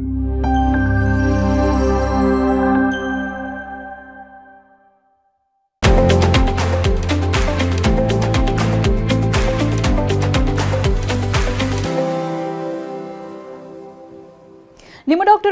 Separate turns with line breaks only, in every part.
ನಿಮ್ಮ ಡಾಕ್ಟರ್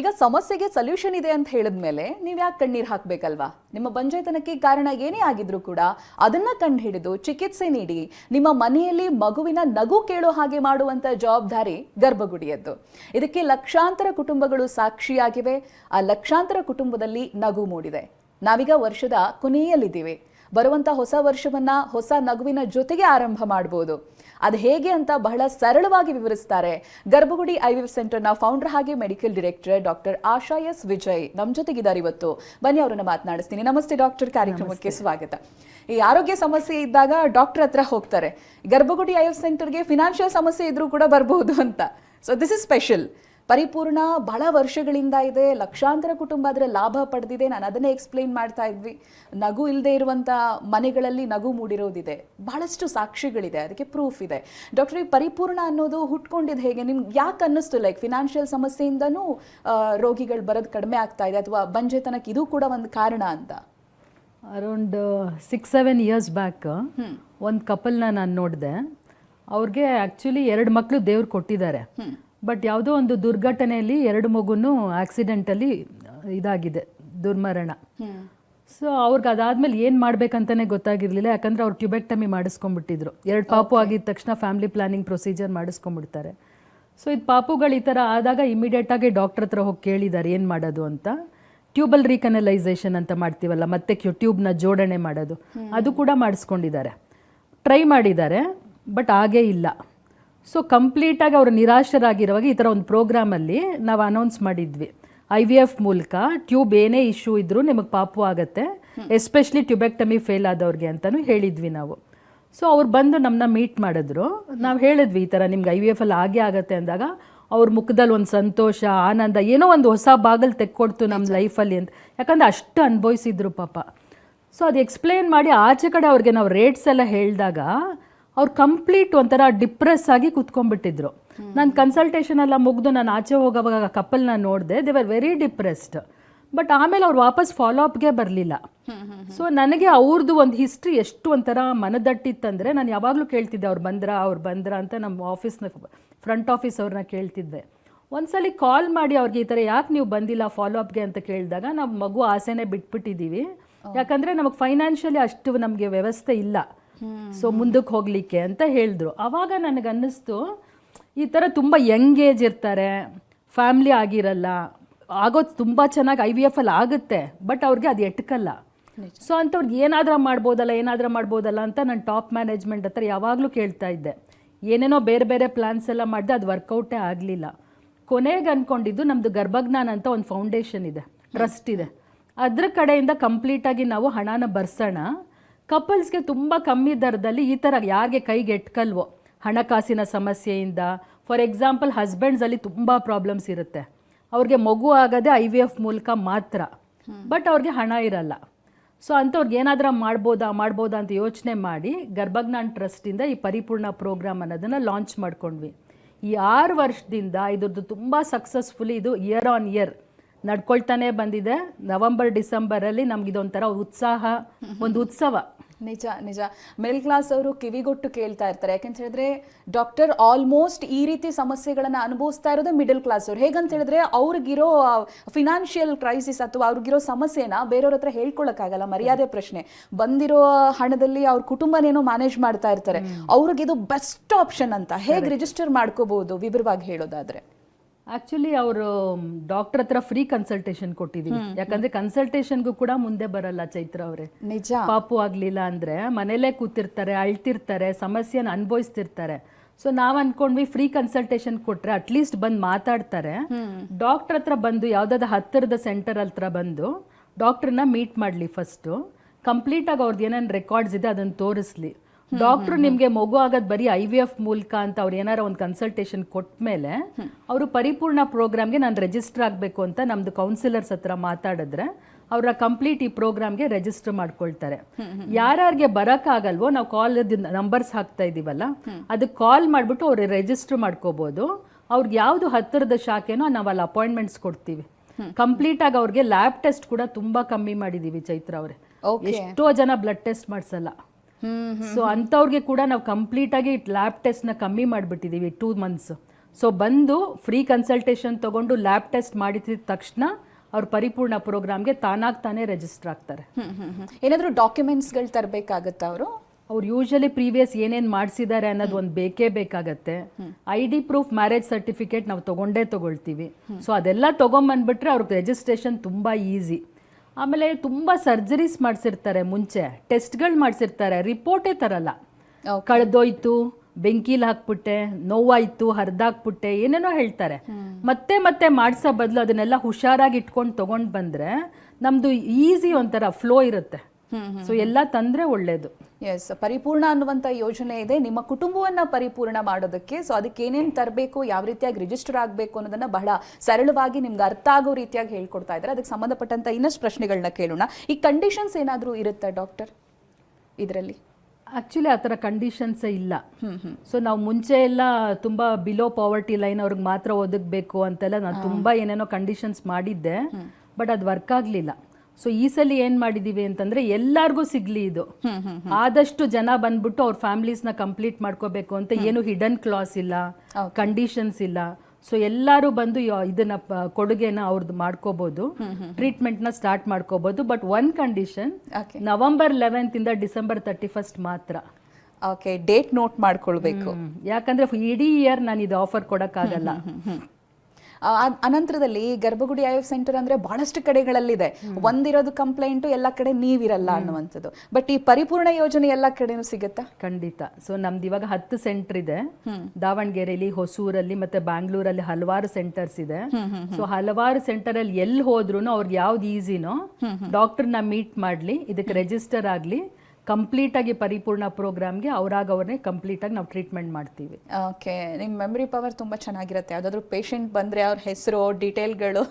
ಈಗ ಸಮಸ್ಯೆಗೆ ಸೊಲ್ಯೂಷನ್ ಇದೆ ಅಂತ ಹೇಳಿದ ಮೇಲೆ ನೀವು ಯಾಕೆ ಕಣ್ಣೀರು ಹಾಕ್ಬೇಕಲ್ವಾ? ನಿಮ್ಮ ಬಂಜೆತನಕ್ಕೆ ಕಾರಣ ಏನೇ ಆಗಿದ್ರೂ ಕೂಡ ಅದನ್ನ ಕಂಡು ಹಿಡಿದು ಚಿಕಿತ್ಸೆ ನೀಡಿ ನಿಮ್ಮ ಮನೆಯಲ್ಲಿ ಮಗುವಿನ ನಗು ಕೇಳೋ ಹಾಗೆ ಮಾಡುವಂತ ಜವಾಬ್ದಾರಿ ಗರ್ಭಗುಡಿಯದ್ದು. ಇದಕ್ಕೆ ಲಕ್ಷಾಂತರ ಕುಟುಂಬಗಳು ಸಾಕ್ಷಿಯಾಗಿವೆ. ಆ ಲಕ್ಷಾಂತರ ಕುಟುಂಬದಲ್ಲಿ ನಗು ಮೂಡಿದೆ. ನಾವೀಗ ವರ್ಷದ ಕೊನೆಯಲ್ಲಿದ್ದೀವಿ. ಬರುವಂತ ಹೊಸ ವರ್ಷವನ್ನ ಹೊಸ ನಗುವಿನ ಜೊತೆಗೆ ಆರಂಭ ಮಾಡಬಹುದು ಅದು ಹೇಗೆ ಅಂತ ಬಹಳ ಸರಳವಾಗಿ ವಿವರಿಸ್ತಾರೆ. ಗರ್ಭಗುಡಿ ಐವಿಎಫ್ ಸೆಂಟರ್ನ ಫೌಂಡರ್ ಹಾಗೆ medical director doctor Asha S Vijay ನಮ್ಮ ಜೊತೆಗಿದ್ದಾರೆ ಇವತ್ತು. ಬನ್ನಿ ಅವರನ್ನು ಮಾತನಾಡಿಸ್ತೀನಿ. ನಮಸ್ತೆ ಡಾಕ್ಟರ್. ಕಾರ್ಯಕ್ರಮಕ್ಕೆ ಸ್ವಾಗತ. ಈ ಆರೋಗ್ಯ ಸಮಸ್ಯೆ ಇದ್ದಾಗ ಡಾಕ್ಟರ್ ಹತ್ರ ಹೋಗ್ತಾರೆ. ಗರ್ಭಗುಡಿ ಐ ಎಫ್ ಸೆಂಟರ್ಗೆ ಫಿನಾನ್ಷಿಯಲ್ ಸಮಸ್ಯೆ ಇದ್ರೂ ಕೂಡ ಬರಬಹುದು ಅಂತ. ಸೊ ದಿಸ್ ಇಸ್ ಸ್ಪೆಷಲ್ ಪರಿಪೂರ್ಣ ಬಹಳ ವರ್ಷಗಳಿಂದ ಇದೆ ಲಕ್ಷಾಂತರ ಕುಟುಂಬ ಅದರ ಲಾಭ ಪಡೆದಿದೆ. ನಾನು ಅದನ್ನೇ ಎಕ್ಸ್ಪ್ಲೈನ್ ಮಾಡ್ತಾ ಇದ್ವಿ. ನಗು ಇಲ್ಲದೆ ಇರುವಂಥ ಮನೆಗಳಲ್ಲಿ ನಗು ಮೂಡಿರೋದಿದೆ. ಬಹಳಷ್ಟು ಸಾಕ್ಷಿಗಳಿದೆ ಅದಕ್ಕೆ ಪ್ರೂಫ್ ಇದೆ. ಡಾಕ್ಟರ್ ಪರಿಪೂರ್ಣ ಅನ್ನೋದು ಹುಟ್ಕೊಂಡಿದ್ದು ಹೇಗೆ? ನಿಮ್ಗೆ ಯಾಕೆ ಅನ್ನಿಸ್ತು? ಲೈಕ್ ಫಿನಾನ್ಷಿಯಲ್ ಸಮಸ್ಯೆಯಿಂದನೂ ರೋಗಿಗಳು ಬರೋದು ಕಡಿಮೆ ಆಗ್ತಾ ಇದೆ ಅಥವಾ ಬಂಜೆತನಕ್ಕೆ ಇದು ಕೂಡ ಒಂದು ಕಾರಣ ಅಂತ?
Around six seven years back ಒಂದು ಕಪಲ್ನ ನಾನು ನೋಡಿದೆ. ಅವ್ರಿಗೆ ಆ್ಯಕ್ಚುಲಿ ಎರಡು ಮಕ್ಕಳು ದೇವ್ರು ಕೊಟ್ಟಿದ್ದಾರೆ. ಬಟ್ ಯಾವುದೋ ಒಂದು ದುರ್ಘಟನೆಯಲ್ಲಿ ಎರಡು ಮಗುನೂ ಆಕ್ಸಿಡೆಂಟಲ್ಲಿ ಇದಾಗಿದೆ ದುರ್ಮರಣ. ಸೊ ಅವ್ರಿಗೆ ಅದಾದ್ಮೇಲೆ ಏನು ಮಾಡ್ಬೇಕಂತಲೇ ಗೊತ್ತಾಗಿರಲಿಲ್ಲ ಯಾಕಂದ್ರೆ ಅವ್ರು ಟ್ಯೂಬೆಕ್ಟಮಿ ಮಾಡಿಸ್ಕೊಂಡ್ಬಿಟ್ಟಿದ್ರು. ಎರಡು ಪಾಪು ಆಗಿದ ತಕ್ಷಣ ಫ್ಯಾಮಿಲಿ ಪ್ಲಾನಿಂಗ್ ಪ್ರೊಸೀಜರ್ ಮಾಡಿಸ್ಕೊಂಡ್ಬಿಡ್ತಾರೆ. ಸೊ ಇದು ಪಾಪುಗಳು ಈ ಥರ ಆದಾಗ ಇಮಿಡಿಯೇಟಾಗಿ ಡಾಕ್ಟರ್ ಹತ್ರ ಹೋಗಿ ಕೇಳಿದ್ದಾರೆ ಏನು ಮಾಡೋದು ಅಂತ. ಟ್ಯೂಬಲ್ ರೀಕನಲೈಸೇಷನ್ ಅಂತ ಮಾಡ್ತೀವಲ್ಲ ಮತ್ತೆ ಕ್ಯೂ ಟ್ಯೂಬ್ನ ಜೋಡಣೆ ಮಾಡೋದು. ಅದು ಕೂಡ ಮಾಡಿಸ್ಕೊಂಡಿದ್ದಾರೆ. ಟ್ರೈ ಮಾಡಿದ್ದಾರೆ ಬಟ್ ಆಗೇ ಇಲ್ಲ. ಸೊ ಕಂಪ್ಲೀಟಾಗಿ ಅವರು ನಿರಾಶರಾಗಿರುವಾಗ ಈ ಥರ ಒಂದು ಪ್ರೋಗ್ರಾಮಲ್ಲಿ ನಾವು ಅನೌನ್ಸ್ ಮಾಡಿದ್ವಿ. ಐ ವಿ ಎಫ್ ಮೂಲಕ ಟ್ಯೂಬ್ ಏನೇ ಇಶ್ಯೂ ಇದ್ದರೂ ನಿಮಗೆ ಪಾಪು ಆಗುತ್ತೆ ಎಸ್ಪೆಷಲಿ ಟ್ಯೂಬೆಕ್ಟಮಿ ಫೇಲ್ ಆದವ್ರಿಗೆ ಅಂತಲೂ ಹೇಳಿದ್ವಿ ನಾವು. ಸೊ ಅವ್ರು ಬಂದು ನಮ್ಮನ್ನ ಮೀಟ್ ಮಾಡಿದ್ರು. ನಾವು ಹೇಳಿದ್ವಿ ಈ ಥರ ನಿಮ್ಗೆ ಐ ವಿ ಎಫ್ ಅಲ್ಲಿ ಆಗೇ ಆಗುತ್ತೆ ಅಂದಾಗ ಅವ್ರ ಮುಖದಲ್ಲಿ ಒಂದು ಸಂತೋಷ ಆನಂದ ಏನೋ ಒಂದು ಹೊಸ ಬಾಗಲ್ ತೆಕ್ಕೊಡ್ತು ನಮ್ಮ ಲೈಫಲ್ಲಿ ಅಂತ. ಯಾಕಂದ್ರೆ ಅಷ್ಟು ಅನುಭವಿಸಿದ್ರು ಪಾಪ. ಸೊ ಅದು ಎಕ್ಸ್ಪ್ಲೇನ್ ಮಾಡಿ ಆಚೆ ಕಡೆ ಅವ್ರಿಗೆ ನಾವು ರೇಟ್ಸ್ ಎಲ್ಲ ಹೇಳಿದಾಗ ಅವ್ರು ಕಂಪ್ಲೀಟ್ ಒಂಥರ ಡಿಪ್ರೆಸ್ ಆಗಿ ಕುತ್ಕೊಂಡ್ಬಿಟ್ಟಿದ್ರು. ನಾನು ಕನ್ಸಲ್ಟೇಷನ್ ಎಲ್ಲ ಮುಗಿದು ನಾನು ಆಚೆ ಹೋಗೋವಾಗ ಕಪಲ್ನ ನೋಡಿದೆ they were very depressed but ಆಮೇಲೆ ಅವ್ರು ವಾಪಸ್ ಫಾಲೋ ಅಪ್ಗೆ ಬರಲಿಲ್ಲ. ಸೊ ನನಗೆ ಅವ್ರದ್ದು ಒಂದು ಹಿಸ್ಟ್ರಿ ಎಷ್ಟು ಒಂಥರ ಮನದಟ್ಟಿತ್ತಂದರೆ ನಾನು ಯಾವಾಗಲೂ ಕೇಳ್ತಿದ್ದೆ, ಅವ್ರು ಬಂದ್ರ ಅವ್ರು ಬಂದ್ರ ಅಂತ ನಮ್ಮ ಆಫೀಸ್ನ ಫ್ರಂಟ್ ಆಫೀಸ್ ಅವ್ರನ್ನ ಕೇಳ್ತಿದ್ದೆ. ಒಂದ್ಸಲಿ ಕಾಲ್ ಮಾಡಿ ಅವ್ರಿಗೆ ಈ ಥರ ಯಾಕೆ ನೀವು ಬಂದಿಲ್ಲ ಫಾಲೋ ಅಪ್ಗೆ ಅಂತ ಕೇಳಿದಾಗ ನಾವು ಮಗು ಆಸೆನೇ ಬಿಟ್ಬಿಟ್ಟಿದ್ದೀವಿ ಯಾಕಂದರೆ ನಮಗೆ ಫೈನಾನ್ಷಿಯಲಿ ಅಷ್ಟು ನಮಗೆ ವ್ಯವಸ್ಥೆ ಇಲ್ಲ. ಸೊ ಮುಂದಕ್ಕೆ ಹೋಗಲಿಕ್ಕೆ ಅಂತ ಹೇಳಿದ್ರು. ಆವಾಗ ನನಗೆ ಅನ್ನಿಸ್ತು ಈ ಥರ ತುಂಬ ಯಂಗ್ ಏಜ್ ಇರ್ತಾರೆ ಫ್ಯಾಮ್ಲಿ ಆಗಿರಲ್ಲ ಆಗೋದು ತುಂಬ ಚೆನ್ನಾಗಿ ಐ ವಿ ಎಫ್ ಅಲ್ಲಿ ಆಗುತ್ತೆ ಬಟ್ ಅವ್ರಿಗೆ ಅದು ಎಟ್ಕಲ್ಲ. ಸೊ ಅಂಥವ್ರಿಗೆ ಏನಾದರೂ ಮಾಡ್ಬೋದಲ್ಲ ಏನಾದರೂ ಮಾಡ್ಬೋದಲ್ಲ ಅಂತ ನಾನು ಟಾಪ್ ಮ್ಯಾನೇಜ್ಮೆಂಟ್ ಹತ್ರ ಯಾವಾಗಲೂ ಕೇಳ್ತಾ ಇದ್ದೆ. ಏನೇನೋ ಬೇರೆ ಬೇರೆ ಪ್ಲಾನ್ಸ್ ಎಲ್ಲ ಮಾಡಿದೆ ಅದು ವರ್ಕೌಟೇ ಆಗಲಿಲ್ಲ. ಕೊನೆಗೆ ಅಂದ್ಕೊಂಡಿದ್ದು ನಮ್ಮದು ಗರ್ಭಜ್ಞಾನ ಅಂತ ಒಂದು ಫೌಂಡೇಶನ್ ಇದೆ ಟ್ರಸ್ಟ್ ಇದೆ. ಅದ್ರ ಕಡೆಯಿಂದ ಕಂಪ್ಲೀಟಾಗಿ ನಾವು ಹಣನ ಬರ್ಸೋಣ ಕಪಲ್ಸ್ಗೆ ತುಂಬ ಕಮ್ಮಿ ದರದಲ್ಲಿ ಈ ಥರ ಯಾರಿಗೆ ಕೈಗೆಟ್ಕಲ್ವೋ ಹಣಕಾಸಿನ ಸಮಸ್ಯೆಯಿಂದ ಫಾರ್ ಎಕ್ಸಾಂಪಲ್ ಹಸ್ಬೆಂಡ್ಸಲ್ಲಿ ತುಂಬ ಪ್ರಾಬ್ಲಮ್ಸ್ ಇರುತ್ತೆ. ಅವ್ರಿಗೆ ಮಗು ಆಗೋದೇ ಐ ವಿ ಎಫ್ ಮೂಲಕ ಮಾತ್ರ. ಬಟ್ ಅವ್ರಿಗೆ ಹಣ ಇರಲ್ಲ. ಸೊ ಅಂಥವ್ರಿಗೆ ಏನಾದರೂ ಮಾಡ್ಬೋದಾ ಮಾಡ್ಬೋದಾ ಅಂತ ಯೋಚನೆ ಮಾಡಿ ಗರ್ಭಜ್ಞಾನ್ ಟ್ರಸ್ಟಿಂದ ಈ ಪರಿಪೂರ್ಣ ಪ್ರೋಗ್ರಾಮ್ ಅನ್ನೋದನ್ನು ಲಾಂಚ್ ಮಾಡ್ಕೊಂಡ್ವಿ. ಈ ಆರು ವರ್ಷದಿಂದ ಇದ್ರದ್ದು ತುಂಬ ಸಕ್ಸಸ್ಫುಲಿ ಇದು ಇಯರ್ ಆನ್ ಇಯರ್ ನಡ್ಕೊಳ್ತಾನೆ ಬಂದಿದೆ. ನವಂಬರ್ ಡಿಸೆಂಬರಲ್ಲಿ ನಮ್ಗೆ ಇದೊಂಥರ ಉತ್ಸಾಹ ಒಂದು ಉತ್ಸವ.
ನಿಜ ನಿಜ. ಮಿಡಲ್ ಕ್ಲಾಸ್ ಅವರು ಕಿವಿಗೊಟ್ಟು ಕೇಳ್ತಾ ಇರ್ತಾರೆ. ಯಾಕೆಂತ ಹೇಳಿದ್ರೆ ಡಾಕ್ಟರ್ ಆಲ್ಮೋಸ್ಟ್ ಈ ರೀತಿ ಸಮಸ್ಯೆಗಳನ್ನು ಅನುಭವಿಸ್ತಾ ಇರೋದು ಮಿಡಲ್ ಕ್ಲಾಸ್ ಅವರು. ಹೇಗಂತ ಹೇಳಿದ್ರೆ ಅವ್ರಿಗಿರೋ ಫಿನಾನ್ಷಿಯಲ್ ಕ್ರೈಸಿಸ್ ಅಥವಾ ಅವ್ರಿಗಿರೋ ಸಮಸ್ಯೆನ ಬೇರೆಯವ್ರ ಹತ್ರ ಹೇಳ್ಕೊಳಕ್ಕಾಗಲ್ಲ. ಮರ್ಯಾದೆ ಪ್ರಶ್ನೆ. ಬಂದಿರೋ ಹಣದಲ್ಲಿ ಅವ್ರ ಕುಟುಂಬನೇನೋ ಮ್ಯಾನೇಜ್ ಮಾಡ್ತಾ ಇರ್ತಾರೆ. ಅವ್ರಿಗೆ ಇದು ಬೆಸ್ಟ್ ಆಪ್ಷನ್ ಅಂತ. ಹೇಗೆ ರಿಜಿಸ್ಟರ್ ಮಾಡ್ಕೋಬಹುದು ವಿವರವಾಗಿ ಹೇಳೋದಾದ್ರೆ?
ಆಕ್ಚುಲಿ ಅವರು ಡಾಕ್ಟರ್ ಹತ್ರ ಫ್ರೀ ಕನ್ಸಲ್ಟೇಷನ್ ಕೊಟ್ಟಿದೀವಿ. ಯಾಕಂದ್ರೆ ಕನ್ಸಲ್ಟೇಷನ್ಗೂ ಕೂಡ ಮುಂದೆ ಬರಲ್ಲ ಚೈತ್ರ ಅವರೇ.
ನಿಜ.
ಪಾಪು ಆಗ್ಲಿಲ್ಲ ಅಂದ್ರೆ ಮನೇಲೇ ಕೂತಿರ್ತಾರೆ ಅಳ್ತಿರ್ತಾರೆ ಸಮಸ್ಯೆನ ಅನುಭವಿಸ್ತಿರ್ತಾರೆ. ಸೊ ನಾವ್ ಅನ್ಕೊಂಡ್ವಿ ಫ್ರೀ ಕನ್ಸಲ್ಟೇಷನ್ ಕೊಟ್ರೆ ಅಟ್ಲೀಸ್ಟ್ ಬಂದ್ ಮಾತಾಡ್ತಾರೆ. ಡಾಕ್ಟರ್ ಹತ್ರ ಬಂದು ಯಾವ್ದಾದ್ರು ಹತ್ತಿರದ ಸೆಂಟರ್ ಹತ್ರ ಬಂದು ಡಾಕ್ಟರ್ನ ಮೀಟ್ ಮಾಡ್ಲಿ ಫಸ್ಟ್ ಕಂಪ್ಲೀಟ್ ಆಗಿ ಅವ್ರದ್ದು ಏನೇನು ರೆಕಾರ್ಡ್ಸ್ ಇದೆ ಅದನ್ನು ತೋರಿಸ್ಲಿ. ಡಾಕ್ಟ್ರು ನಿಮ್ಗೆ ಮಗು ಆಗೋದು ಬರೀ ಐ ವಿ ಎಫ್ ಮೂಲಕ ಅಂತ ಅವ್ರು ಏನಾರ ಒಂದು ಕನ್ಸಲ್ಟೇಷನ್ ಕೊಟ್ಟ ಮೇಲೆ ಅವರು ಪರಿಪೂರ್ಣ ಪ್ರೋಗ್ರಾಮ್ಗೆ ನಾನು ರಿಜಿಸ್ಟರ್ ಆಗಬೇಕು ಅಂತ ನಮ್ದು ಕೌನ್ಸಿಲರ್ಸ್ ಹತ್ರ ಮಾತಾಡಿದ್ರೆ ಅವರ ಕಂಪ್ಲೀಟ್ ಈ ಪ್ರೋಗ್ರಾಮ್ಗೆ ರಿಜಿಸ್ಟರ್ ಮಾಡ್ಕೊಳ್ತಾರೆ. ಯಾರ್ಯಾರಿಗೆ ಬರೋಕ್ಕಾಗಲ್ವೋ ನಾವು ಕಾಲ್ ನಂಬರ್ಸ್ ಹಾಕ್ತಾ ಇದೀವಲ್ಲ ಅದಕ್ಕೆ ಕಾಲ್ ಮಾಡಿಬಿಟ್ಟು ಅವ್ರು ರಿಜಿಸ್ಟರ್ ಮಾಡ್ಕೋಬೋದು. ಅವ್ರಿಗೆ ಯಾವುದು ಹತ್ತಿರದ ಶಾಖೆನೋ ನಾವು ಅಲ್ಲಿ ಅಪಾಯಿಂಟ್ಮೆಂಟ್ಸ್ ಕೊಡ್ತೀವಿ. ಕಂಪ್ಲೀಟ್ ಆಗಿ ಅವ್ರಿಗೆ ಲ್ಯಾಬ್ ಟೆಸ್ಟ್ ಕೂಡ ತುಂಬಾ ಕಮ್ಮಿ ಮಾಡಿದೀವಿ ಚೈತ್ರ ಅವರೇ. ಎಷ್ಟೋ ಜನ ಬ್ಲಡ್ ಟೆಸ್ಟ್ ಮಾಡ್ಸಲ್ಲ. ಸೊ ಅಂಥವ್ರಿಗೆ ಕೂಡ ನಾವು ಕಂಪ್ಲೀಟ್ ಆಗಿ ಲ್ಯಾಬ್ ಟೆಸ್ಟ್ನ ಕಮ್ಮಿ ಮಾಡಿಬಿಟ್ಟಿದ್ದೀವಿ ಟೂ ಮಂತ್ಸ್ ಸೊ ಬಂದು ಫ್ರೀ ಕನ್ಸಲ್ಟೇಷನ್ ತಗೊಂಡು ಲ್ಯಾಬ್ ಟೆಸ್ಟ್ ಮಾಡಿದ ತಕ್ಷಣ ಅವ್ರ ಪರಿಪೂರ್ಣ ಪ್ರೋಗ್ರಾಮ್ಗೆ ತಾನಾಗ್ ತಾನೇ ರಿಜಿಸ್ಟರ್ ಆಗ್ತಾರೆ.
ಏನಾದರೂ ಡಾಕ್ಯುಮೆಂಟ್ಸ್ಗಳು ತರಬೇಕಾಗತ್ತಾ ಅವರು?
ಅವ್ರು ಯೂಶಲಿ ಪ್ರೀವಿಯಸ್ ಏನೇನು ಮಾಡಿಸಿದ್ದಾರೆ ಅನ್ನೋದು ಒಂದು ಬೇಕೇ ಬೇಕಾಗತ್ತೆ. I D proof marriage certificate ನಾವು ತಗೊಂಡೇ ತಗೊಳ್ತೀವಿ. ಸೊ ಅದೆಲ್ಲ ತೊಗೊಂಬಂದ್ಬಿಟ್ರೆ ಅವ್ರಿಗೆ ರಿಜಿಸ್ಟ್ರೇಷನ್ ತುಂಬ ಈಸಿ ಆಮೇಲೆ ತುಂಬ ಸರ್ಜರೀಸ್ ಮಾಡಿಸಿರ್ತಾರೆ ಮುಂಚೆ. ಟೆಸ್ಟ್ಗಳು ಮಾಡಿಸಿರ್ತಾರೆ. ರಿಪೋರ್ಟೇ ತರಲ್ಲ. ಕಳೆದೋಯ್ತು ಬೆಂಕಿಲ್ ಹಾಕ್ಬಿಟ್ಟೆ ನೋವಾಯ್ತು ಹರಿದಾಕ್ಬಿಟ್ಟೆ ಏನೇನೋ ಹೇಳ್ತಾರೆ. ಮತ್ತೆ ಮತ್ತೆ ಮಾಡಿಸೋ ಬದಲು ಅದನ್ನೆಲ್ಲ ಹುಷಾರಾಗಿ ಇಟ್ಕೊಂಡು ತಗೊಂಡು ಬಂದರೆ ನಮ್ದು ಈಸಿ ಒಂಥರ ಫ್ಲೋ ಇರುತ್ತೆ. ಸೊ ಎಲ್ಲ ತಂದ್ರೆ ಒಳ್ಳೇದು.
ಎಸ್ ಪರಿಪೂರ್ಣ ಅನ್ನುವಂಥ ಯೋಜನೆ ಇದೆ. ನಿಮ್ಮ ಕುಟುಂಬವನ್ನ ಪರಿಪೂರ್ಣ ಮಾಡೋದಕ್ಕೆ ಸೊ ಅದಕ್ಕೆ ಏನೇನು ತರಬೇಕು ಯಾವ ರೀತಿಯಾಗಿ ರಿಜಿಸ್ಟರ್ ಆಗಬೇಕು ಅನ್ನೋದನ್ನ ಬಹಳ ಸರಳವಾಗಿ ನಿಮ್ಗೆ ಅರ್ಥ ಆಗೋ ರೀತಿಯಾಗಿ ಹೇಳ್ಕೊಡ್ತಾ ಇದ್ದಾರೆ. ಅದಕ್ಕೆ ಸಂಬಂಧಪಟ್ಟಂತ ಇನ್ನಷ್ಟು ಪ್ರಶ್ನೆಗಳನ್ನ ಕೇಳೋಣ. ಈ ಕಂಡೀಷನ್ಸ್ ಏನಾದರೂ ಇರುತ್ತಾ ಡಾಕ್ಟರ್ ಇದರಲ್ಲಿ?
ಆಕ್ಚುಲಿ ಆ ಥರ ಕಂಡೀಷನ್ಸ್ ಇಲ್ಲ. ಸೊ ನಾವು ಮುಂಚೆ ಎಲ್ಲ ತುಂಬ ಬಿಲೋ ಪಾವರ್ಟಿ ಲೈನ್ ಅವ್ರಿಗೆ ಮಾತ್ರ ಒದಗಬೇಕು ಅಂತೆಲ್ಲ ನಾನು ತುಂಬ ಏನೇನೋ ಕಂಡೀಷನ್ಸ್ ಮಾಡಿದ್ದೆ. ಬಟ್ ಅದು ವರ್ಕ್ ಆಗಲಿಲ್ಲ. ಸೊ ಈ ಸಲ ಏನ್ ಮಾಡಿದೀವಿ ಅಂತಂದ್ರೆ ಎಲ್ಲಾರ್ಗೂ ಸಿಗ್ಲಿ ಇದು. ಆದಷ್ಟು ಜನ ಬಂದ್ಬಿಟ್ಟು ಅವ್ರ ಫ್ಯಾಮಿಲೀಸ್ನ ಕಂಪ್ಲೀಟ್ ಮಾಡ್ಕೋಬೇಕು ಅಂತ ಏನು ಹಿಡನ್ ಕ್ಲಾಸ್ ಇಲ್ಲ ಕಂಡೀಷನ್ಸ್ ಇಲ್ಲ. ಸೊ ಎಲ್ಲರೂ ಬಂದು ಇದನ್ನ ಕೊಡುಗೆನ ಅವ್ರದ್ದು ಮಾಡ್ಕೋಬಹುದು ನ ಸ್ಟಾರ್ಟ್ ಮಾಡ್ಕೋಬಹುದು but one condition November eleventh ಇಂದ ಡಿಸೆಂಬರ್ ತರ್ಟಿ ಫಸ್ಟ್ ಮಾತ್ರ.
ಓಕೆ ಡೇಟ್ ನೋಟ್ ಮಾಡ್ಕೊಳ್ಬೇಕು.
ಯಾಕಂದ್ರೆ ಇಡೀ ಇಯರ್ ನಾನು ಇದು ಆಫರ್ ಕೊಡಕ್ಕಾಗಲ್ಲ.
ಅನಂತರದಲ್ಲಿ ಗರ್ಭಗುಡಿ ಐ ಎಫ್ ಸೆಂಟರ್ ಅಂದ್ರೆ ಬಹಳಷ್ಟು ಕಡೆಗಳಲ್ಲಿದೆ. ಒಂದಿರೋದು ಕಂಪ್ಲೇಂಟ್ ಎಲ್ಲ ಕಡೆ ನೀವಿರಲ್ಲ ಅನ್ನುವಂಥದ್ದು. ಬಟ್ ಈ ಪರಿಪೂರ್ಣ ಯೋಜನೆ ಎಲ್ಲ ಕಡೆನೂ ಸಿಗುತ್ತಾ?
ಖಂಡಿತ. ಸೊ ನಮ್ದು ಇವಾಗ ಹತ್ತು ಸೆಂಟರ್ ಇದೆ. ದಾವಣಗೆರೆಯಲ್ಲಿ ಹೊಸೂರಲ್ಲಿ ಮತ್ತೆ ಬ್ಯಾಂಗ್ಳೂರಲ್ಲಿ ಹಲವಾರು ಸೆಂಟರ್ಸ್ ಇದೆ. ಸೊ ಹಲವಾರು ಸೆಂಟರ್ ಅಲ್ಲಿ ಎಲ್ಲಿ ಹೋದ್ರು ಅವ್ರಿಗೆ ಯಾವ್ದು ಈಸಿನೋ ಡಾಕ್ಟರ್ನ ಮೀಟ್ ಮಾಡ್ಲಿ ಇದಕ್ಕೆ ರೆಜಿಸ್ಟರ್ ಆಗ್ಲಿ. ಕಂಪ್ಲೀಟ್ ಆಗಿ ಪರಿಪೂರ್ಣ ಪ್ರೋಗ್ರಾಮ್ಗೆ ಅವ್ರಾಗ ಅವ್ರನ್ನೇ ಕಂಪ್ಲೀಟ್ ಆಗಿ ನಾವು ಟ್ರೀಟ್ಮೆಂಟ್ ಮಾಡ್ತೀವಿ.
ಓಕೆ ನಿಮ್ಮ ಮೆಮರಿ ಪವರ್ ತುಂಬ ಚೆನ್ನಾಗಿರುತ್ತೆ. ಯಾವುದಾದ್ರೂ ಪೇಷಂಟ್ ಬಂದರೆ ಅವ್ರ ಹೆಸರು ಡೀಟೇಲ್ಗಳು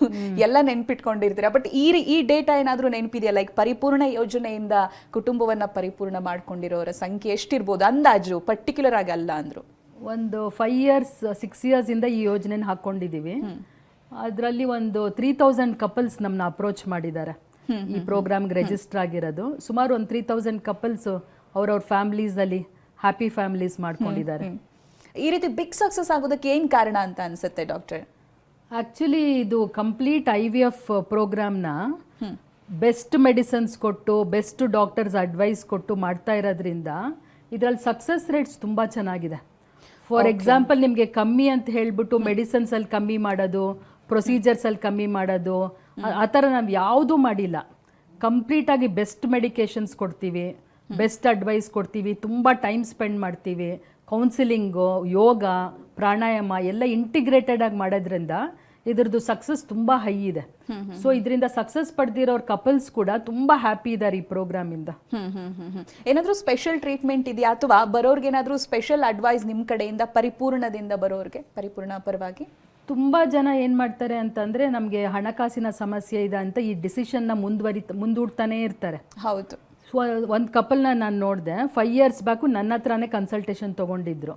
ಎಲ್ಲ ನೆನ್ಪಿಟ್ಕೊಂಡಿರ್ತೀರಾ. ಬಟ್ ಈ ಈ ಡೇಟಾ ಏನಾದರೂ ನೆನಪಿದೆಯಾ? ಲೈಕ್ ಪರಿಪೂರ್ಣ ಯೋಜನೆಯಿಂದ ಕುಟುಂಬವನ್ನು ಪರಿಪೂರ್ಣ ಮಾಡ್ಕೊಂಡಿರೋರ ಸಂಖ್ಯೆ ಎಷ್ಟಿರ್ಬೋದು? ಅಂದಾಜು ಪರ್ಟಿಕ್ಯುಲರ್ ಆಗಿ ಅಲ್ಲ ಅಂದರು.
ಒಂದು ಫೈವ್ ಇಯರ್ಸ್ ಸಿಕ್ಸ್ ಇಯರ್ಸ್ ಇಂದ ಈ ಯೋಜನೆನ ಹಾಕ್ಕೊಂಡಿದ್ದೀವಿ ಅದರಲ್ಲಿ ಒಂದು ತ್ರೀ ತೌಸಂಡ್ ಕಪಲ್ಸ್ ನಮ್ಮನ್ನ ಅಪ್ರೋಚ್ ಮಾಡಿದ್ದಾರೆ. ಈ ಪ್ರೋಗ್ರಾಮ್ಗೆ ರಿಜಿಸ್ಟರ್ ಆಗಿರೋದು. ಸುಮಾರು ಒಂದು ತ್ರೀ ತೌಸಂಡ್ ಕಪಲ್ಸ್ ಅವ್ರವ್ರ ಫ್ಯಾಮಿಲೀಸ್ ಅಲ್ಲಿ ಹ್ಯಾಪಿ ಫ್ಯಾಮಿಲೀಸ್ ಮಾಡ್ಕೊಂಡಿದ್ದಾರೆ.
ಈ ರೀತಿ ಬಿಗ್ ಸಕ್ಸಸ್ ಆಗೋದಕ್ಕೆ ಏನ್ ಕಾರಣ ಅಂತ ಅನ್ಸುತ್ತೆ ಡಾಕ್ಟರ್
ಆಕ್ಚುಲಿ ಇದು ಕಂಪ್ಲೀಟ್ ಐ ವಿ ಎಫ್ ಪ್ರೋಗ್ರಾಮ್ನ ಬೆಸ್ಟ್ ಮೆಡಿಸನ್ಸ್ ಕೊಟ್ಟು ಬೆಸ್ಟ್ ಡಾಕ್ಟರ್ಸ್ ಅಡ್ವೈಸ್ ಕೊಟ್ಟು ಮಾಡ್ತಾ ಇರೋದ್ರಿಂದ ಇದರಲ್ಲಿ ಸಕ್ಸಸ್ ರೇಟ್ಸ್ ತುಂಬ ಚೆನ್ನಾಗಿದೆ. ಫಾರ್ ಎಕ್ಸಾಂಪಲ್ ನಿಮಗೆ ಕಮ್ಮಿ ಅಂತ ಹೇಳಿಬಿಟ್ಟು ಮೆಡಿಸನ್ಸಲ್ಲಿ ಕಮ್ಮಿ ಮಾಡೋದು ಪ್ರೊಸೀಜರ್ಸಲ್ಲಿ ಕಮ್ಮಿ ಮಾಡೋದು ಆ- ಥರ ನಾವು ಯಾವುದೂ ಮಾಡಿಲ್ಲ. ಕಂಪ್ಲೀಟ್ ಆಗಿ ಬೆಸ್ಟ್ ಮೆಡಿಕೇಶನ್ಸ್ ಕೊಡ್ತೀವಿ ಬೆಸ್ಟ್ ಅಡ್ವೈಸ್ ಕೊಡ್ತೀವಿ ತುಂಬ ಟೈಮ್ ಸ್ಪೆಂಡ್ ಮಾಡ್ತೀವಿ. ಕೌನ್ಸಿಲಿಂಗು ಯೋಗ ಪ್ರಾಣಾಯಾಮ ಎಲ್ಲ ಇಂಟಿಗ್ರೇಟೆಡ್ ಆಗಿ ಮಾಡೋದ್ರಿಂದ ಇದ್ರದ್ದು ಸಕ್ಸಸ್ ತುಂಬ ಹೈ ಇದೆ. ಸೊ ಇದರಿಂದ ಸಕ್ಸಸ್ ಪಡೆದಿರೋರ್ ಕಪಲ್ಸ್ ಕೂಡ ತುಂಬಾ ಹ್ಯಾಪಿ ಇದ್ದಾರೆ ಈ
ಪ್ರೋಗ್ರಾಮ್ ಇಂದ ಏನಾದ್ರೂ ಸ್ಪೆಷಲ್ ಟ್ರೀಟ್ಮೆಂಟ್ ಇದೆಯಾ? ಅಥವಾ ಬರೋರ್ಗೆ ಏನಾದ್ರೂ ಸ್ಪೆಷಲ್ ಅಡ್ವೈಸ್ ನಿಮ್ ಕಡೆಯಿಂದ ಪರಿಪೂರ್ಣದಿಂದ ಬರೋರ್ಗೆ? ಪರಿಪೂರ್ಣ ಪರವಾಗಿ?
ತುಂಬ ಜನ ಏನು ಮಾಡ್ತಾರೆ ಅಂತಂದರೆ ನಮಗೆ ಹಣಕಾಸಿನ ಸಮಸ್ಯೆ ಇದೆ ಅಂತ ಈ ಡಿಸಿಷನ್ನ ಮುಂದುವರಿ ಮುಂದೂಡ್ತಾನೆ ಇರ್ತಾರೆ.
ಹೌದು.
ಒಂದು ಕಪಲ್ನ ನಾನು ನೋಡಿದೆ ಫೈವ್ ಇಯರ್ಸ್ ಬ್ಯಾಕು ನನ್ನ ಹತ್ರನೇ ಕನ್ಸಲ್ಟೇಷನ್ ತೊಗೊಂಡಿದ್ರು.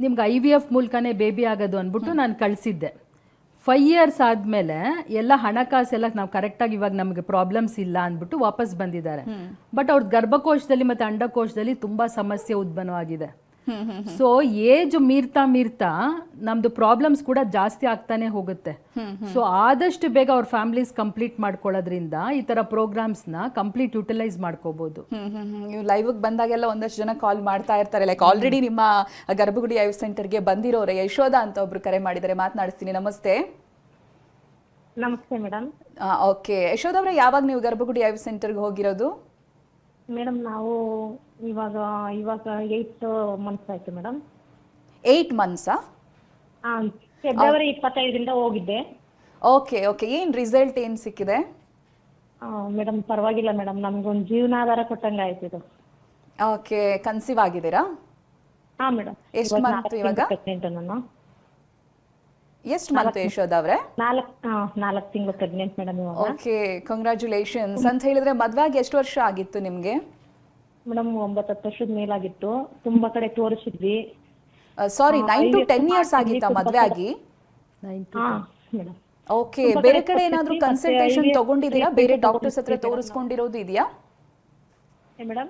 ನಿಮ್ಗೆ ಐ ವಿ ಎಫ್ ಮೂಲಕನೇ ಬೇಬಿ ಆಗೋದು ಅಂದ್ಬಿಟ್ಟು ನಾನು ಕಳಿಸಿದ್ದೆ. ಫೈವ್ ಇಯರ್ಸ್ ಆದಮೇಲೆ ಎಲ್ಲ ಹಣಕಾಸೆಲ್ಲ ನಾವು ಕರೆಕ್ಟಾಗಿ ಇವಾಗ ನಮಗೆ ಪ್ರಾಬ್ಲಮ್ಸ್ ಇಲ್ಲ ಅಂದ್ಬಿಟ್ಟು ವಾಪಸ್ ಬಂದಿದ್ದಾರೆ. ಬಟ್ ಅವ್ರ ಗರ್ಭಕೋಶದಲ್ಲಿ ಮತ್ತು ಅಂಡಕೋಶದಲ್ಲಿ ತುಂಬ ಸಮಸ್ಯೆ ಉದ್ಭವವಾಗಿದೆ. ಸೊ ಏಜ್ ಮೀರ್ತಾ ಮೀರ್ತಾ ನಮ್ದು ಪ್ರಾಬ್ಲಮ್ಸ್ ಕೂಡ ಜಾಸ್ತಿ ಆಗ್ತಾನೆ ಹೋಗುತ್ತೆ. ಸೊ ಆದಷ್ಟು ಬೇಗ ಅವ್ರ ಫ್ಯಾಮಿಲೀಸ್ ಕಂಪ್ಲೀಟ್ ಮಾಡ್ಕೊಳ್ಳೋದ್ರಿಂದ ಈ ತರ ಪ್ರೋಗ್ರಾಮ್ಸ್ನ ಕಂಪ್ಲೀಟ್ ಯುಟಿಲೈಸ್ ಮಾಡ್ಕೋಬಹುದು
ಹ್ಮ್ ಹ್ಮ್ ಹ್ಮ್. ನೀವು ಲೈವ್ ಬಂದಾಗೆಲ್ಲ ಒಂದಷ್ಟು ಜನ ಕಾಲ್ ಮಾಡ್ತಾ ಇರ್ತಾರೆ. ಲೈಕ್ ಆಲ್ರೆಡಿ ನಿಮ್ಮ ಗರ್ಭಗುಡಿ ಐವ್ ಸೆಂಟರ್ಗೆ ಬಂದಿರೋರೆ ಯಶೋಧ ಅಂತ ಒಬ್ರು ಕರೆ ಮಾಡಿದರೆ ಮಾತನಾಡಿಸ್ತೀನಿ. ನಮಸ್ತೆ.
ನಮಸ್ತೆ ಮೇಡಮ್
ಓಕೆ ಯಶೋಧ ಅವರೇ ಯಾವಾಗ ನೀವು ಗರ್ಭಗುಡಿ ಐವ್ ಸೆಂಟರ್ಗೆ ಹೋಗಿರೋದು?
ಮೇಡಮ್ ನಾವು ಇವಾಗ ಇವಾಗ ಏಯ್ಟ್ ಮಂತ್ಸ್ ಆಯ್ತು ಮೇಡಮ್
ಏಯ್ಟ್ ಮಂತ್ಸಾ
ಹಾಂ ಫೆಬ್ರವರಿ ಇಪ್ಪತ್ತೈದರಿಂದ ಹೋಗಿದ್ದೆ.
ಓಕೆ ಓಕೆ ಏನು ರಿಸಲ್ಟ್ ಏನು ಸಿಕ್ಕಿದೆ?
ಮೇಡಮ್ ಪರವಾಗಿಲ್ಲ ಮೇಡಮ್ ನಮ್ಗೊಂದು ಜೀವನಾಧಾರ ಕೊಟ್ಟಂಗೆ ಆಯ್ತು ಇದು.
ಓಕೆ ಕನ್ಸೀವ್ ಆಗಿದ್ದೀರಾ?
ಹಾಂ ಮೇಡಮ್
ಎಷ್ಟು ಮಂತ್ ಇವಾಗ?
ಪ್ರೆಗ್ನೆಂಟ್ ನಾನು.
ಎಷ್ಟು ಮಂತ್ ಯಶೋದ್ ಅವ್ರೆ?
ನಾಲ್ಕು ತಿಂಗಳು ಪ್ರೆಗ್ನೆಂಟ್ ಮೇಡಮ್
ಓಕೆ ಕಂಗ್ರ್ಯಾಚುಲೇಷನ್ಸ್ ಅಂತ ಹೇಳಿದ್ರೆ ಮದ್ವೆ ಆಗಿ ಎಷ್ಟು ವರ್ಷ ಆಗಿತ್ತು ನಿಮ್ಗೆ?
ಮೇಡಮ್ ಒಂಬತ್ತು ಹತ್ತು ವರ್ಷದ ಮೇಲಾಗಿತ್ತು. ತುಂಬಾ ಕಡೆ ತೋರಿಸಿದ್ವಿ.
Sorry nine to ten years ಆಗಿತ್ತ ಮದ್ವೆ. ಆಗಿ?
ಮೇಡಮ್
ಓಕೆ ಬೇರೆ
ಕಡೆ
ಏನಾದ್ರು ಕನ್ಸಲ್ಟೇಷನ್ ತಗೊಂಡಿದ್ದೀರಾ? ಬೇರೆ ಡಾಕ್ಟರ್ಸ್ ಹತ್ರ ತೋರಿಸ್ಕೊಂಡಿರೋದು ಇದೆಯಾ?
ಮೇಡಮ್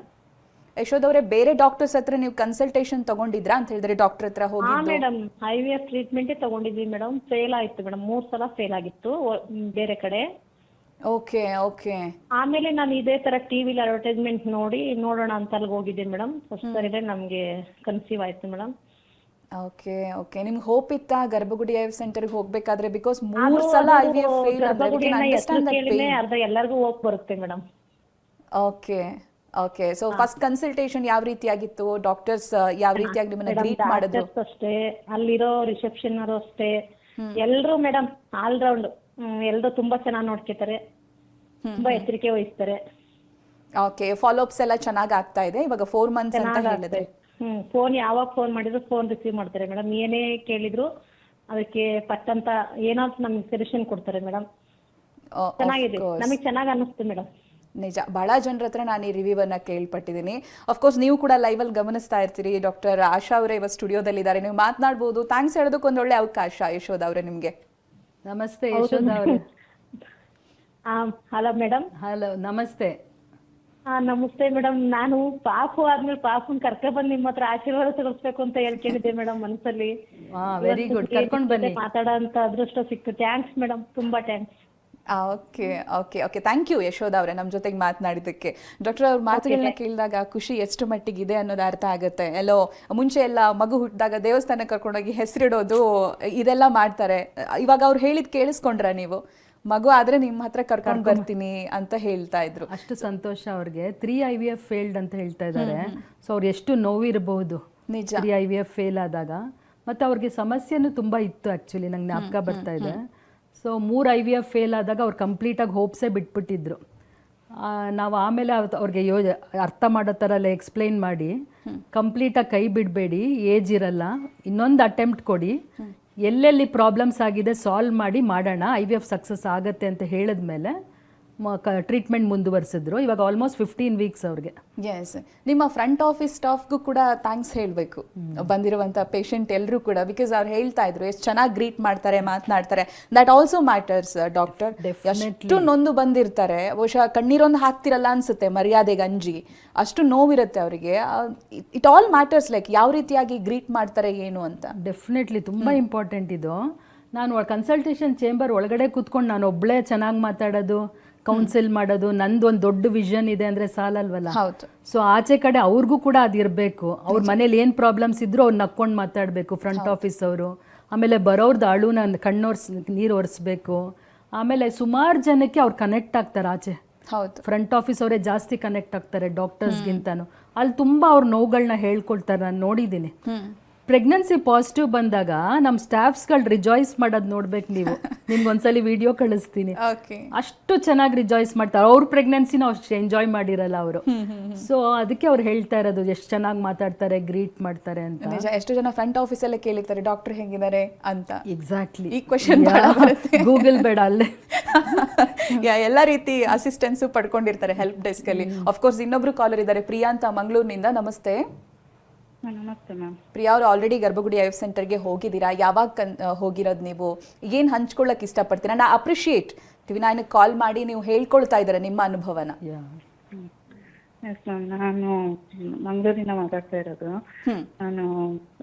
ಯಶೋದ್ ಅವರೇ ಬೇರೆ ಡಾಕ್ಟರ್ಸ್ ಹತ್ರ ನೀವು ಕನ್ಸಲ್ಟೇಷನ್ ತಗೊಂಡಿದ್ರಾ ಅಂತ ಹೇಳಿದ್ರೆ ಡಾಕ್ಟರ್ ಹತ್ರ
ಹೋಗಿ
ಹೋಗಿದ್ದು?
ಮೇಡಮ್ ಐ ವಿ ಎಫ್ ಟ್ರೀಟ್ಮೆಂಟೇ ತಗೊಂಡಿದ್ವಿ ಮೇಡಮ್ ಫೇಲ್ ಆಯ್ತು ಮೇಡಮ್ ಮೂರ್ ಸಲ ಫೇಲ್ ಆಗಿತ್ತು. ಒ- ಬೇರೆ ಕಡೆ.
ಓಕೆ ಓಕೆ
ಆಮೇಲೆ ನಾನು ಇದೇ ತರ ಟಿವಿಲಿ ಅಡ್ವರ್ಟೈಸ್ಮೆಂಟ್ ನೋಡಿ ನೋಡೋಣ ಅಂತ ಅಲ್ಲಿ ಹೋಗಿದ್ದೆ ಮೇಡಮ್ ಫಸ್ಟ್ ಸರಿ ನಮಗೆ ಕನ್ಸೀವ್ ಆಯ್ತು ಮೇಡಮ್
ಓಕೆ ಓಕೆ ನಿಮ್ಗೆ ಹೋಪ್ ಇತ್ತಾ ಗರ್ಭಗುಡಿ ಐ ಸೆಂಟರ್ ಹೋಗ್ಬೇಕಾದ್ರೆ? ಬಿಕಾಸ್ ಮೂರ್ ಸಲ ಐ ವಿ ಎಫ್ ಫೇಲ್.
ಅರ್ಧ ಎಲ್ಲರಿಗೂ ಹೋಗ್ ಬರುತ್ತೆ madam
okay okay so first consultation ಯಾವ ರೀತಿಯಾಗಿತ್ತು? ಡಾಕ್ಟರ್ಸ್ ಯಾವ ರೀತಿಯಾಗಿ ನಿಮ್ಮನ್ನ ಗ್ರೀಟ್ ಮಾಡಿದ್ರು?
ಅಷ್ಟೇ ಅಲ್ಲಿರೋ ರಿಸೆಪ್ಷನ್ ಅವರು ಅಷ್ಟೇ ಎಲ್ರು ಮೇಡಮ್ ಆಲ್ ರೌಂಡ್ ಎಲ್ರು ತುಂಬಾ ಚೆನ್ನಾಗಿ ನೋಡ್ಕೋತಾರೆ. ತುಂಬಾ ಎಚ್ಚರಿಕೆ ವಹಿಸ್ತಾರೆ.
ಓಕೆ ಫಾಲೋ ಅಪ್ಸ್ ಎಲ್ಲ ಚೆನ್ನಾಗಿ ಆಗ್ತಾ ಇದೆ? ಇವಾಗ ಫೋರ್ ಮಂತ್ಸ್ ಅಂತ ಹೇಳಿದ್ರೆ?
ಹ್ಮ್ ಫೋನ್ ಯಾವಾಗ ಫೋನ್ ಮಾಡಿದ್ರು ಫೋನ್ ರಿಸೀವ್ ಮಾಡ್ತಾರೆ ಮೇಡಮ್ ಏನೇ ಕೇಳಿದ್ರು ಅದಕ್ಕೆ ಪಟ್ಟಂತ ಏನಾದ್ರು ನಮ್ಗೆ ಸೊಲ್ಯೂಷನ್ ಕೊಡ್ತಾರೆ ಮೇಡಮ್ ಚೆನ್ನಾಗಿದೆ. ನಮಗೆ ಚೆನ್ನಾಗಿ ಅನ್ನಿಸ್ತು ಮೇಡಮ್
ನಿಜ. ಬಹಳ ಜನರ ಹತ್ರ ನಾನು ಈ ರಿವ್ಯೂ ಅನ್ನ ಕೇಳ್ಪಟ್ಟಿದ್ದೀನಿ. ಅಫ್ಕೋರ್ಸ್ ನೀವು ಕೂಡ ಲೈವ್ ಅಲ್ಲಿ ಗಮನಿಸ್ತಾ ಇರ್ತೀರಿ. ಡಾಕ್ಟರ್ ಆಶಾ ಅವರೇ ಇವತ್ತು ಸ್ಟುಡಿಯೋದಲ್ಲಿ ಇದ್ದಾರೆ ನೀವು ಮಾತನಾಡಬಹುದು ಥ್ಯಾಂಕ್ಸ್ ಹೇಳೋದಕ್ಕೆ ಒಳ್ಳೆ ಅವಕಾಶ ಯಶೋಧ ಅವರೇ ನಿಮಗೆ.
ನಮಸ್ತೆ ಯಶೋಧ ಅವರೇ.
ಹಲೋ ಮೇಡಮ್
ಹಲೋ ನಮಸ್ತೆ.
ನಮಸ್ತೆ ಮೇಡಮ್ ನಾನು ಪಾಪು ಆದ್ಮೇಲೆ ಪಾಪುನ್ ಕರ್ಕ ಬಂದು ನಿಮ್ಮ ಹತ್ರ ಆಶೀರ್ವಾದ ತಗೊಳ್ಸ್ಬೇಕು ಅಂತ ಹೇಳ್ಕೊಂಡಿದ್ದೆ ಮೇಡಮ್ ಮನಸ್ಸಲ್ಲಿ.
ವೆರಿ ಗುಡ್ ಕರ್ಕೊಂಡ್ ಬನ್ನಿ.
ಮಾತಾಡೋ ಅಂತ ಅದೃಷ್ಟ ಸಿಕ್ತು. ಥ್ಯಾಂಕ್ಸ್ ಮೇಡಮ್ ತುಂಬಾ thanks
okay okay okay. Thank you Yashoda ಅವರೇ ನಮ್ಮ ಜೊತೆಗೆ ಮಾತನಾಡಿದ್ದಕ್ಕೆ. ಡಾಕ್ಟರ್ ಅವ್ರ ಮಾತುಗಳನ್ನ ಕೇಳಿದಾಗ ಖುಷಿ ಎಷ್ಟು ಮಟ್ಟಿಗಿದೆ ಅನ್ನೋದು ಅರ್ಥ ಆಗುತ್ತೆ. ಎಲ್ಲೋ ಮುಂಚೆ ಎಲ್ಲ ಮಗು ಹುಟ್ಟಿದಾಗ ದೇವಸ್ಥಾನ ಕರ್ಕೊಂಡೋಗಿ ಹೆಸರಿಡೋದು ಇದೆಲ್ಲ ಮಾಡ್ತಾರೆ. ಇವಾಗ ಅವ್ರು ಹೇಳಿದ್ ಕೇಳಿಸ್ಕೊಂಡ್ರ ನೀವು? ಮಗು ಆದ್ರೆ ನಿಮ್ಮ ಹತ್ರ ಕರ್ಕೊಂಡು ಬರ್ತೀನಿ ಅಂತ ಹೇಳ್ತಾ ಇದ್ರು.
ಅಷ್ಟು ಸಂತೋಷ ಅವ್ರಿಗೆ. Three I V F failed ಅಂತ ಹೇಳ್ತಾ ಇದ್ದಾರೆ ಸೊ ಅವ್ರು ಎಷ್ಟು ನೋವಿರಬಹುದು.
ನಿಜ.
Three I V F fail ಆದಾಗ. ಮತ್ತೆ ಅವ್ರಿಗೆ ಸಮಸ್ಯೆನೂ ತುಂಬಾ ಇತ್ತು ಆಕ್ಚುಲಿ ನಂಗೆ ಜ್ಞಾಪಕ ಬರ್ತಾ ಇದೆ. ಸೊ ಮೂರು ಐ ವಿ ಎಫ್ ಫೇಲ್ ಆದಾಗ ಅವ್ರು ಕಂಪ್ಲೀಟಾಗಿ ಹೋಪ್ಸೇ ಬಿಟ್ಬಿಟ್ಟಿದ್ರು. ನಾವು ಆಮೇಲೆ ಅವ್ರಿಗೆ ಯೋ ಅರ್ಥ ಮಾಡೋ ಥರ ಎಲ್ಲ ಎಕ್ಸ್ಪ್ಲೈನ್ ಮಾಡಿ ಕಂಪ್ಲೀಟಾಗಿ ಕೈ ಬಿಡಬೇಡಿ ಏಜ್ ಇರಲ್ಲ ಇನ್ನೊಂದು ಅಟೆಂಪ್ಟ್ ಕೊಡಿ ಎಲ್ಲೆಲ್ಲಿ ಪ್ರಾಬ್ಲಮ್ಸ್ ಆಗಿದೆ ಸಾಲ್ವ್ ಮಾಡಿ ಮಾಡೋಣ ಐ ವಿ ಎಫ್ ಸಕ್ಸಸ್ ಆಗುತ್ತೆ ಅಂತ ಹೇಳಿದ್ಮೇಲೆ ಟ್ರೀಟ್ಮೆಂಟ್ ಮುಂದುವರಿಸಿದ್ರು. ಇವಾಗ ಆಲ್ಮೋಸ್ಟ್ ಫಿಫ್ಟೀನ್ ವೀಕ್ಸ್ ಅವ್ರಿಗೆ.
ಎಸ್ ನಿಮ್ಮ ಫ್ರಂಟ್ ಆಫೀಸ್ ಸ್ಟಾಫ್ಗೂ ಕೂಡ ಥ್ಯಾಂಕ್ಸ್ ಹೇಳಬೇಕು. ಬಂದಿರುವಂಥ ಪೇಷಂಟ್ ಎಲ್ಲರೂ ಕೂಡ ಬಿಕಾಸ್ ಅವ್ರು ಹೇಳ್ತಾ ಇದ್ರು ಎಷ್ಟು ಚೆನ್ನಾಗಿ ಗ್ರೀಟ್ ಮಾಡ್ತಾರೆ ಮಾತನಾಡ್ತಾರೆ. ದಟ್ ಆಲ್ಸೋ ಮ್ಯಾಟರ್ಸ್ ಡಾಕ್ಟರ್ ಎಷ್ಟು ನೊಂದು ಬಂದಿರ್ತಾರೆ. ಬಹುಶಃ ಕಣ್ಣೀರೊಂದು ಹಾಕ್ತಿರಲ್ಲ ಅನ್ಸುತ್ತೆ ಮರ್ಯಾದೆ ಗಂಜಿ. ಅಷ್ಟು ನೋವಿರುತ್ತೆ ಅವರಿಗೆ. ಇಟ್ ಆಲ್ ಮ್ಯಾಟರ್ಸ್ ಲೈಕ್ ಯಾವ ರೀತಿಯಾಗಿ ಗ್ರೀಟ್ ಮಾಡ್ತಾರೆ ಏನು ಅಂತ.
ಡೆಫಿನೆಟ್ಲಿ ತುಂಬ ಇಂಪಾರ್ಟೆಂಟ್ ಇದು. ನಾನು ಕನ್ಸಲ್ಟೇಷನ್ ಚೇಂಬರ್ ಒಳಗಡೆ ಕೂತ್ಕೊಂಡು ನಾನು ಒಬ್ಬಳೇ ಚೆನ್ನಾಗಿ ಮಾತಾಡೋದು ಕೌನ್ಸಿಲ್ ಮಾಡೋದು ನಂದು ಒಂದು ದೊಡ್ಡ ವಿಷನ್ ಇದೆ ಅಂದ್ರೆ ಸಾಲಲ್ವಲ್ಲ?
ಹೌದು.
ಸೊ ಆಚೆ ಕಡೆ ಅವ್ರಿಗೂ ಕೂಡ ಅದಿರಬೇಕು. ಅವ್ರ ಮನೇಲಿ ಏನು ಪ್ರಾಬ್ಲಮ್ಸ್ ಇದ್ರೂ ಅವ್ರು ನಕ್ಕೊಂಡು ಮಾತಾಡಬೇಕು ಫ್ರಂಟ್ ಆಫೀಸ್ ಅವರು. ಆಮೇಲೆ ಬರೋರ್ದು ಅಳು ನನ್ನ ಕಣ್ಣೊರ್ಸ್ ನೀರು ಒರೆಸ್ಬೇಕು. ಆಮೇಲೆ ಸುಮಾರು ಜನಕ್ಕೆ ಅವ್ರು ಕನೆಕ್ಟ್ ಆಗ್ತಾರೆ ಆಚೆ.
ಹೌದು.
ಫ್ರಂಟ್ ಆಫೀಸ್ ಅವರೇ ಜಾಸ್ತಿ ಕನೆಕ್ಟ್ ಆಗ್ತಾರೆ ಡಾಕ್ಟರ್ಸ್ಗಿಂತನೂ ಅಲ್ಲಿ ತುಂಬಾ ಅವ್ರ ನೋವುಗಳನ್ನ ಹೇಳ್ಕೊಳ್ತಾರೆ ನಾನು ನೋಡಿದ್ದೀನಿ ಪ್ರೆಗ್ನೆನ್ಸಿ ಪಾಸಿಟಿವ್ ಬಂದಾಗ ನಮ್ಮ ಸ್ಟಾಫ್ಸ್ಗಳು ರಿಜಾಯ್ಸ್ ಮಾಡೋದು ನೋಡ್ಬೇಕು ನೀವು. ನಿಮ್ಗೆ ಒಂದ್ಸಲಿ ವಿಡಿಯೋ ಕಳಿಸ್ತೀನಿ ಅಷ್ಟು ಚೆನ್ನಾಗಿ ರಿಜಾಯ್ಸ್ ಮಾಡ್ತಾರೆ. ಅವ್ರ ಪ್ರೆಗ್ನೆನ್ಸಿನ ಅಷ್ಟು ಎಂಜಾಯ್ ಮಾಡಿರಲ್ಲ ಅವರು. ಸೊ ಅದಕ್ಕೆ ಅವ್ರು ಹೇಳ್ತಾ ಇರೋದು ಎಷ್ಟು ಚೆನ್ನಾಗಿ ಮಾತಾಡ್ತಾರೆ ಗ್ರೀಟ್ ಮಾಡ್ತಾರೆ ಅಂತ.
ಎಷ್ಟು ಜನ ಫ್ರಂಟ್ ಆಫೀಸಲ್ಲೇ ಕೇಳಿರ್ತಾರೆ ಡಾಕ್ಟರ್ ಹೆಂಗಿದ್ದಾರೆ? ಅಂತ.
ಎಕ್ಸಾಕ್ಟ್ಲಿ
ಈ ಕ್ವಶನ್
ಗೂಗಲ್ ಬೇಡ ಅಲ್ಲೇ.
ಎಲ್ಲ ರೀತಿ ಅಸಿಸ್ಟೆನ್ಸ್ ಪಡ್ಕೊಂಡಿರ್ತಾರೆ ಹೆಲ್ಪ್ ಡೆಸ್ಕ್ ಅಲ್ಲಿ. ಅಫ್ಕೋರ್ಸ್ ಇನ್ನೊಬ್ರು ಕಾಲರ್ ಇದ್ದಾರೆ ಪ್ರಿಯಾಂತ ಮಂಗಳೂರಿನಿಂದ. ನಮಸ್ತೆ.
ನಮಸ್ತೆ ಮ್ಯಾಮ್.
ಪ್ರಿಯಾ ಅವರು ಆಲ್ರೆಡಿ ಗರ್ಭಗುಡಿ ಐಫ್ ಸೆಂಟರ್ಗೆ ಹೋಗಿದ್ದೀರಾ? ಯಾವಾಗ ಕನ್ ಹೋಗಿರೋದು ನೀವು? ಏನು ಹಂಚ್ಕೊಳ್ಳೋಕೆ ಇಷ್ಟಪಡ್ತೀರಾ? ನಾ ಅಪ್ರಿಷಿಯೇಟ್ ಟಿವಿ ನೈನ್ಗೆ ಕಾಲ್ ಮಾಡಿ ನೀವು ಹೇಳ್ಕೊಳ್ತಾ ಇದ್ದಾರೆ ನಿಮ್ಮ ಅನುಭವನ.
ಎಸ್ ಮ್ಯಾಮ್ ನಾನು ಮಂಗಳೂರಿಂದ ಮಾತಾಡ್ತಾ ಇರೋದು.
ಹ್ಮ್.
ನಾನು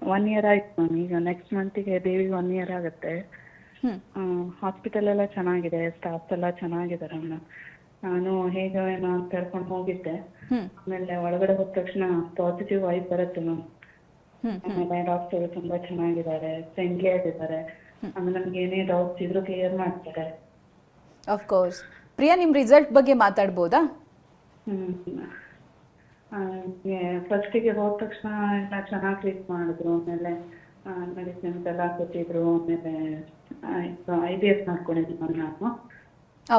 ಒನ್ ಇಯರ್ ಆಯ್ತು ಮ್ಯಾಮ್ ಈಗ ನೆಕ್ಸ್ಟ್ ಮಂತಿಗೆ ಬೇಬಿ ಒನ್ ಇಯರ್ ಆಗುತ್ತೆ.
ಹ್ಮ್.
ಹಾಸ್ಪಿಟಲ್ ಎಲ್ಲ ಚೆನ್ನಾಗಿದೆ ಸ್ಟಾಫ್ ಎಲ್ಲ ಚೆನ್ನಾಗಿದ್ದಾರೆ ಮ್ಯಾಮ್ ನಾನು ಹೇಗೆ ಏನೋ ಅಂತ ಹೇಳ್ಕೊಂಡು ಹೋಗಿದ್ದೆ.
ಹ್ಮ್.
ಆಮೇಲೆ ಒಳಗಡೆ ಹೋದ ತಕ್ಷಣ ಪಾಸಿಟಿವ್ ವೈಬ್ ಬರುತ್ತೆ ಮ್ಯಾಮ್.
ಹ್ಮ್
ಆಮೇಲೆ ಡಾಕ್ಟರ್ ತುಂಬಾ ಚೆನ್ನಾಗಿದ್ದಾರೆ ಫ್ರೆಂಡ್ಲಿ ಆಗಿದ್ದಾರೆ. ಆಮೇಲೆ ನಮ್ಗೆ ಏನೇ ಡೌಟ್ಸ್ ಇದ್ರು ಕ್ಲಿಯರ್ ಮಾಡ್ತಾರೆ.
ಆಫ್ ಕೋರ್ಸ್ ಪ್ರಿಯಾ ನಿಮ್ಮ ರಿಸಲ್ಟ್ ಬಗ್ಗೆ ಮಾತಾಡ್ಬೋದಾ?
ಫಸ್ಟಿಗೆ ಹೋದ ತಕ್ಷಣ ಎಲ್ಲ ಚೆನ್ನಾಗಿ ಟ್ರೀಟ್ ಮಾಡಿದ್ರು. ಆಮೇಲೆ ಮೆಡಿಸಿನ್ಸ್ ಎಲ್ಲ ಕೊಟ್ಟಿದ್ರು. ಆಮೇಲೆ ಐ ಬಿ ಎಸ್ ಮಾಡ್ಕೊಂಡಿದ್ದೀನಿ ಮ್ಯಾಮ್ ನಾನು